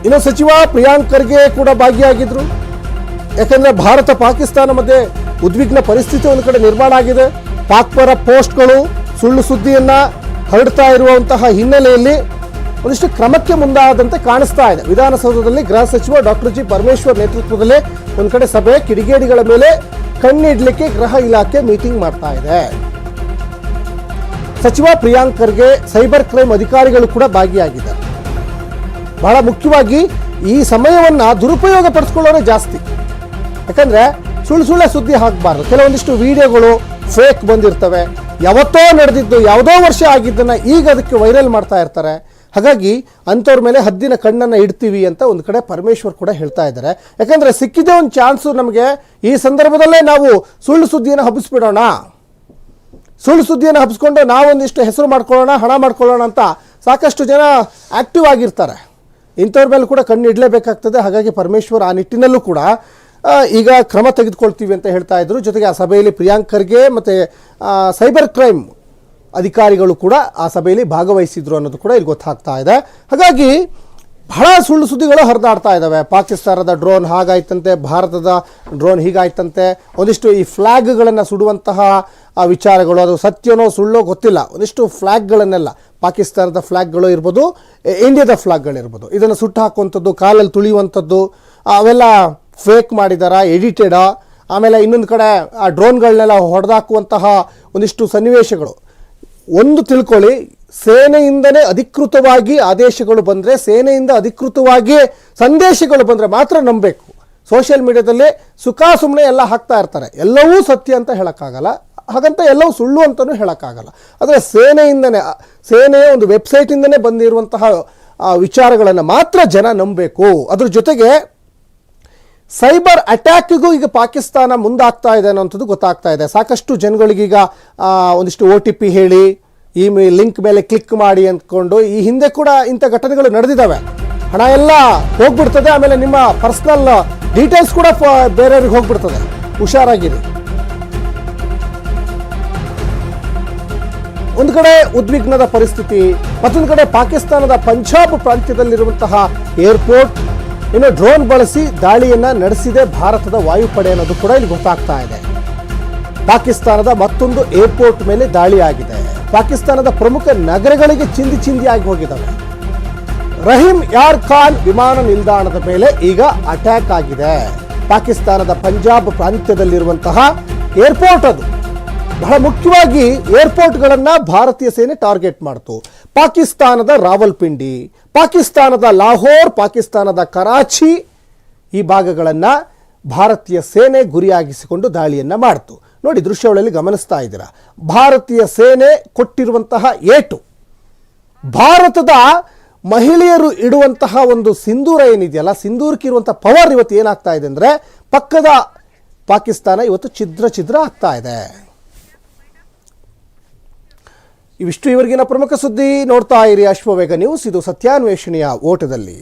ಇನ್ನು ಸಚಿವ ಪ್ರಿಯಾಂಕ್ ಖರ್ಗೆ ಕೂಡ ಭಾಗಿಯಾಗಿದ್ರು. ಯಾಕಂದ್ರೆ ಭಾರತ ಪಾಕಿಸ್ತಾನ ಮಧ್ಯೆ ಉದ್ವಿಗ್ನ ಪರಿಸ್ಥಿತಿ ಒಂದು ಕಡೆ ನಿರ್ಮಾಣ ಆಗಿದೆ. ಪಾಕ್ ಪರ ಪೋಸ್ಟ್ಗಳು ಸುಳ್ಳು ಸುದ್ದಿಯನ್ನ ಹರಡ್ತಾ ಇರುವಂತಹ ಹಿನ್ನೆಲೆಯಲ್ಲಿ ಒಂದಿಷ್ಟು ಕ್ರಮಕ್ಕೆ ಮುಂದಾದಂತೆ ಕಾಣಿಸ್ತಾ ಇದೆ. ವಿಧಾನಸೌಧದಲ್ಲಿ ಗೃಹ ಸಚಿವ ಡಾಕ್ಟರ್ ಜಿ ಪರಮೇಶ್ವರ್ ನೇತೃತ್ವದಲ್ಲಿ ಒಂದು ಕಡೆ ಸಭೆ ಕಿಡಿಗೇಡಿಗಳ ಮೇಲೆ ಕಣ್ಣಿಡ್ಲಿಕ್ಕೆ ಗೃಹ ಇಲಾಖೆ ಮೀಟಿಂಗ್ ಮಾಡ್ತಾ ಇದೆ. ಸಚಿವ ಪ್ರಿಯಾಂಕ್ ಖರ್ಗೆ ಸೈಬರ್ ಕ್ರೈಮ್ ಅಧಿಕಾರಿಗಳು ಕೂಡ ಭಾಗಿಯಾಗಿದ್ದಾರೆ. ಬಹಳ ಮುಖ್ಯವಾಗಿ ಈ ಸಮಯವನ್ನ ದುರುಪಯೋಗ ಪಡಿಸ್ಕೊಳ್ಳೋರೇ ಜಾಸ್ತಿ. ಯಾಕಂದ್ರೆ ಸುಳ್ಳು ಸುಳ್ಳೆ ಸುದ್ದಿ ಹಾಕಬಾರ್ದು. ಕೆಲವೊಂದಿಷ್ಟು ವಿಡಿಯೋಗಳು ಫೇಕ್ ಬಂದಿರ್ತವೆ. ಯಾವತ್ತೋ ನಡೆದಿದ್ದು ಯಾವುದೋ ವರ್ಷ ಆಗಿದ್ದನ್ನ ಈಗ ಅದಕ್ಕೆ ವೈರಲ್ ಮಾಡ್ತಾ ಇರ್ತಾರೆ. ಹಾಗಾಗಿ ಅಂಥವ್ರ ಮೇಲೆ ಹದ್ದಿನ ಕಣ್ಣನ್ನು ಇಡ್ತೀವಿ ಅಂತ ಒಂದು ಕಡೆ ಪರಮೇಶ್ವರ್ ಕೂಡ ಹೇಳ್ತಾ ಇದ್ದಾರೆ. ಯಾಕಂದ್ರೆ ಸಿಕ್ಕಿದೆ ಒಂದು ಚಾನ್ಸು ನಮಗೆ. ಈ ಸಂದರ್ಭದಲ್ಲೇ ನಾವು ಸುಳ್ಳು ಸುದ್ದಿಯನ್ನು ಹಬ್ಬಿಸ್ಬಿಡೋಣ. ಸುಳ್ಳು ಸುದ್ದಿಯನ್ನು ಹಬ್ಸ್ಕೊಂಡು ನಾವೊಂದಿಷ್ಟು ಹೆಸರು ಮಾಡ್ಕೊಳ್ಳೋಣ, ಹಣ ಮಾಡ್ಕೊಳ್ಳೋಣ ಅಂತ ಸಾಕಷ್ಟು ಜನ ಆ್ಯಕ್ಟಿವ್ ಆಗಿರ್ತಾರೆ. ಇಂಥವ್ರ ಮೇಲೆ ಕೂಡ ಕಣ್ಣು ಇಡಲೇಬೇಕಾಗ್ತದೆ. ಹಾಗಾಗಿ ಪರಮೇಶ್ವರ್ ಆ ನಿಟ್ಟಿನಲ್ಲೂ ಕೂಡ ಈಗ ಕ್ರಮ ತೆಗೆದುಕೊಳ್ತೀವಿ ಅಂತ ಹೇಳ್ತಾ ಇದ್ರು. ಜೊತೆಗೆ ಆ ಸಭೆಯಲ್ಲಿ ಪ್ರಿಯಾಂಕ್ ಖರ್ಗೆ ಮತ್ತು ಸೈಬರ್ ಕ್ರೈಮ್ ಅಧಿಕಾರಿಗಳು ಕೂಡ ಆ ಸಭೆಯಲ್ಲಿ ಭಾಗವಹಿಸಿದ್ರು ಅನ್ನೋದು ಕೂಡ ಇಲ್ಲಿ ಗೊತ್ತಾಗ್ತಾ ಇದೆ. ಹಾಗಾಗಿ ಬಹಳ ಸುಳ್ಳು ಸುದ್ದಿಗಳು ಹರಿದಾಡ್ತಾ ಇದ್ದಾವೆ ಪಾಕಿಸ್ತಾನದ ಡ್ರೋನ್ ಹಾಗಾಯ್ತಂತೆ, ಭಾರತದ ಡ್ರೋನ್ ಹೀಗಾಯ್ತಂತೆ. ಒಂದಿಷ್ಟು ಈ ಫ್ಲ್ಯಾಗ್ಗಳನ್ನು ಸುಡುವಂತಹ ವಿಚಾರಗಳು, ಅದು ಸತ್ಯನೋ ಸುಳ್ಳೋ ಗೊತ್ತಿಲ್ಲ. ಒಂದಿಷ್ಟು ಫ್ಲ್ಯಾಗ್ಗಳನ್ನೆಲ್ಲ ಪಾಕಿಸ್ತಾನದ ಫ್ಲ್ಯಾಗ್ಗಳು ಇರ್ಬೋದು ಇಂಡಿಯಾದ ಫ್ಲ್ಯಾಗ್ಗಳಿರ್ಬೋದು ಇದನ್ನು ಸುಟ್ಟು ಹಾಕುವಂಥದ್ದು, ಕಾಲಲ್ಲಿ ತುಳಿಯುವಂಥದ್ದು, ಅವೆಲ್ಲ ಫೇಕ್ ಮಾಡಿದಾರ, ಎಡಿಟೆಡಾ? ಆಮೇಲೆ ಇನ್ನೊಂದು ಕಡೆ, ಆ ಡ್ರೋನ್ಗಳನ್ನೆಲ್ಲ ಹೊಡೆದಾಕುವಂತಹ ಒಂದಿಷ್ಟು ಸನ್ನಿವೇಶಗಳು. ಒಂದು ತಿಳ್ಕೊಳ್ಳಿ ಸೇನೆಯಿಂದನೇ ಅಧಿಕೃತವಾಗಿ ಆದೇಶಗಳು ಬಂದರೆ, ಸೇನೆಯಿಂದ ಅಧಿಕೃತವಾಗಿ ಸಂದೇಶಗಳು ಬಂದರೆ ಮಾತ್ರ ನಂಬಬೇಕು. ಸೋಷಿಯಲ್ ಮೀಡಿಯಾದಲ್ಲಿ ಸುಖ ಸುಮ್ಮನೆ ಎಲ್ಲ ಹಾಕ್ತಾ ಇರ್ತಾರೆ. ಎಲ್ಲವೂ ಸತ್ಯ ಅಂತ ಹೇಳೋಕ್ಕಾಗಲ್ಲ. ಹಾಗಂತ ಎಲ್ಲವೂ ಸುಳ್ಳು ಅಂತಲೂ ಹೇಳೋಕ್ಕಾಗಲ್ಲ. ಆದರೆ ಸೇನೆಯಿಂದನೇ, ಸೇನೆಯ ಒಂದು ವೆಬ್ಸೈಟಿಂದನೇ ಬಂದಿರುವಂತಹ ವಿಚಾರಗಳನ್ನು ಮಾತ್ರ ಜನ ನಂಬಬೇಕು. ಅದ್ರ ಜೊತೆಗೆ ಸೈಬರ್ ಅಟ್ಯಾಕ್ಗೂ ಈಗ ಪಾಕಿಸ್ತಾನ ಮುಂದಾಗ್ತಾ ಇದೆ ಅನ್ನೋಂಥದ್ದು ಗೊತ್ತಾಗ್ತಾ ಇದೆ. ಸಾಕಷ್ಟು ಜನಗಳಿಗೀಗ ಒಂದಿಷ್ಟು ಒ ಟಿ ಪಿ ಹೇಳಿ ಈ ಲಿಂಕ್ ಮೇಲೆ ಕ್ಲಿಕ್ ಮಾಡಿ ಅಂದ್ಕೊಂಡು ಈ ಹಿಂದೆ ಕೂಡ ಇಂಥ ಘಟನೆಗಳು ನಡೆದಿದ್ದಾವೆ. ಹಣ ಎಲ್ಲ ಹೋಗ್ಬಿಡ್ತದೆ, ಆಮೇಲೆ ನಿಮ್ಮ ಪರ್ಸ್ನಲ್ ಡೀಟೇಲ್ಸ್ ಕೂಡ ಬೇರೆಯವ್ರಿಗೆ ಹೋಗ್ಬಿಡ್ತದೆ. ಹುಷಾರಾಗಿರಿ. ಒಂದು ಕಡೆ ಉದ್ವಿಗ್ನದ ಪರಿಸ್ಥಿತಿ, ಮತ್ತೊಂದು ಕಡೆ ಪಾಕಿಸ್ತಾನದ ಪಂಜಾಬ್ ಪ್ರಾಂತ್ಯದಲ್ಲಿರುವಂತಹ ಏರ್ಪೋರ್ಟ್, ಇನ್ನು ಡ್ರೋನ್ ಬಳಸಿ ದಾಳಿಯನ್ನ ನಡೆಸಿದೆ ಭಾರತದ ವಾಯುಪಡೆ ಅನ್ನೋದು ಕೂಡ ಇಲ್ಲಿ ಗೊತ್ತಾಗ್ತಾ ಇದೆ. ಪಾಕಿಸ್ತಾನದ ಮತ್ತೊಂದು ಏರ್ಪೋರ್ಟ್ ಮೇಲೆ ದಾಳಿ ಆಗಿದೆ ಪಾಕಿಸ್ತಾನದ ಪ್ರಮುಖ ನಗರಗಳಿಗೆ ಚಿಂದಿ ಚಿಂದಿಯಾಗಿ ಹೋಗಿದ್ದಾವೆ. ರಹೀಂ ಯಾರ್ ಖಾನ್ ವಿಮಾನ ನಿಲ್ದಾಣದ ಮೇಲೆ ಈಗ ಅಟ್ಯಾಕ್ ಆಗಿದೆ. ಪಾಕಿಸ್ತಾನದ ಪಂಜಾಬ್ ಪ್ರಾಂತ್ಯದಲ್ಲಿರುವಂತಹ ಏರ್ಪೋರ್ಟ್ ಅದು. ಬಹಳ ಮುಖ್ಯವಾಗಿ ಏರ್ಪೋರ್ಟ್ಗಳನ್ನು ಭಾರತೀಯ ಸೇನೆ ಟಾರ್ಗೆಟ್ ಮಾಡ್ತು. ಪಾಕಿಸ್ತಾನದ ರಾವಲ್ಪಿಂಡಿ, ಪಾಕಿಸ್ತಾನದ ಲಾಹೋರ್, ಪಾಕಿಸ್ತಾನದ ಕರಾಚಿ ಈ ಭಾಗಗಳನ್ನು ಭಾರತೀಯ ಸೇನೆ ಗುರಿಯಾಗಿಸಿಕೊಂಡು ದಾಳಿಯನ್ನು ಮಾಡ್ತು. ನೋಡಿ ದೃಶ್ಯಗಳಲ್ಲಿ ಗಮನಿಸ್ತಾ ಇದ್ದೀರಾ. ಭಾರತೀಯ ಸೇನೆ ಕೊಟ್ಟಿರುವಂತಹ ಏಟು. ಭಾರತದ ಮಹಿಳೆಯರು ಇಡುವಂತಹ ಒಂದು ಸಿಂಧೂರ ಏನಿದೆಯಲ್ಲ ಸಿಂಧೂರಕ್ಕೆ ಇರುವಂಥ ಪವರ್ ಇವತ್ತು ಏನಾಗ್ತಾ ಇದೆ ಅಂದರೆ ಪಕ್ಕದ ಪಾಕಿಸ್ತಾನ ಇವತ್ತು ಛಿದ್ರ ಛಿದ್ರ ಆಗ್ತಾ ಇದೆ. ಇವಿಷ್ಟು ಇವರಿಗಿನ ಪ್ರಮುಖ ಸುದ್ದಿ ನೋಡ್ತಾ ಇರಿ ಅಶ್ವವೇಗ ನ್ಯೂಸ್ ಇದು ಸತ್ಯಾನ್ವೇಷಣೆಯ ಓಟದಲ್ಲಿ.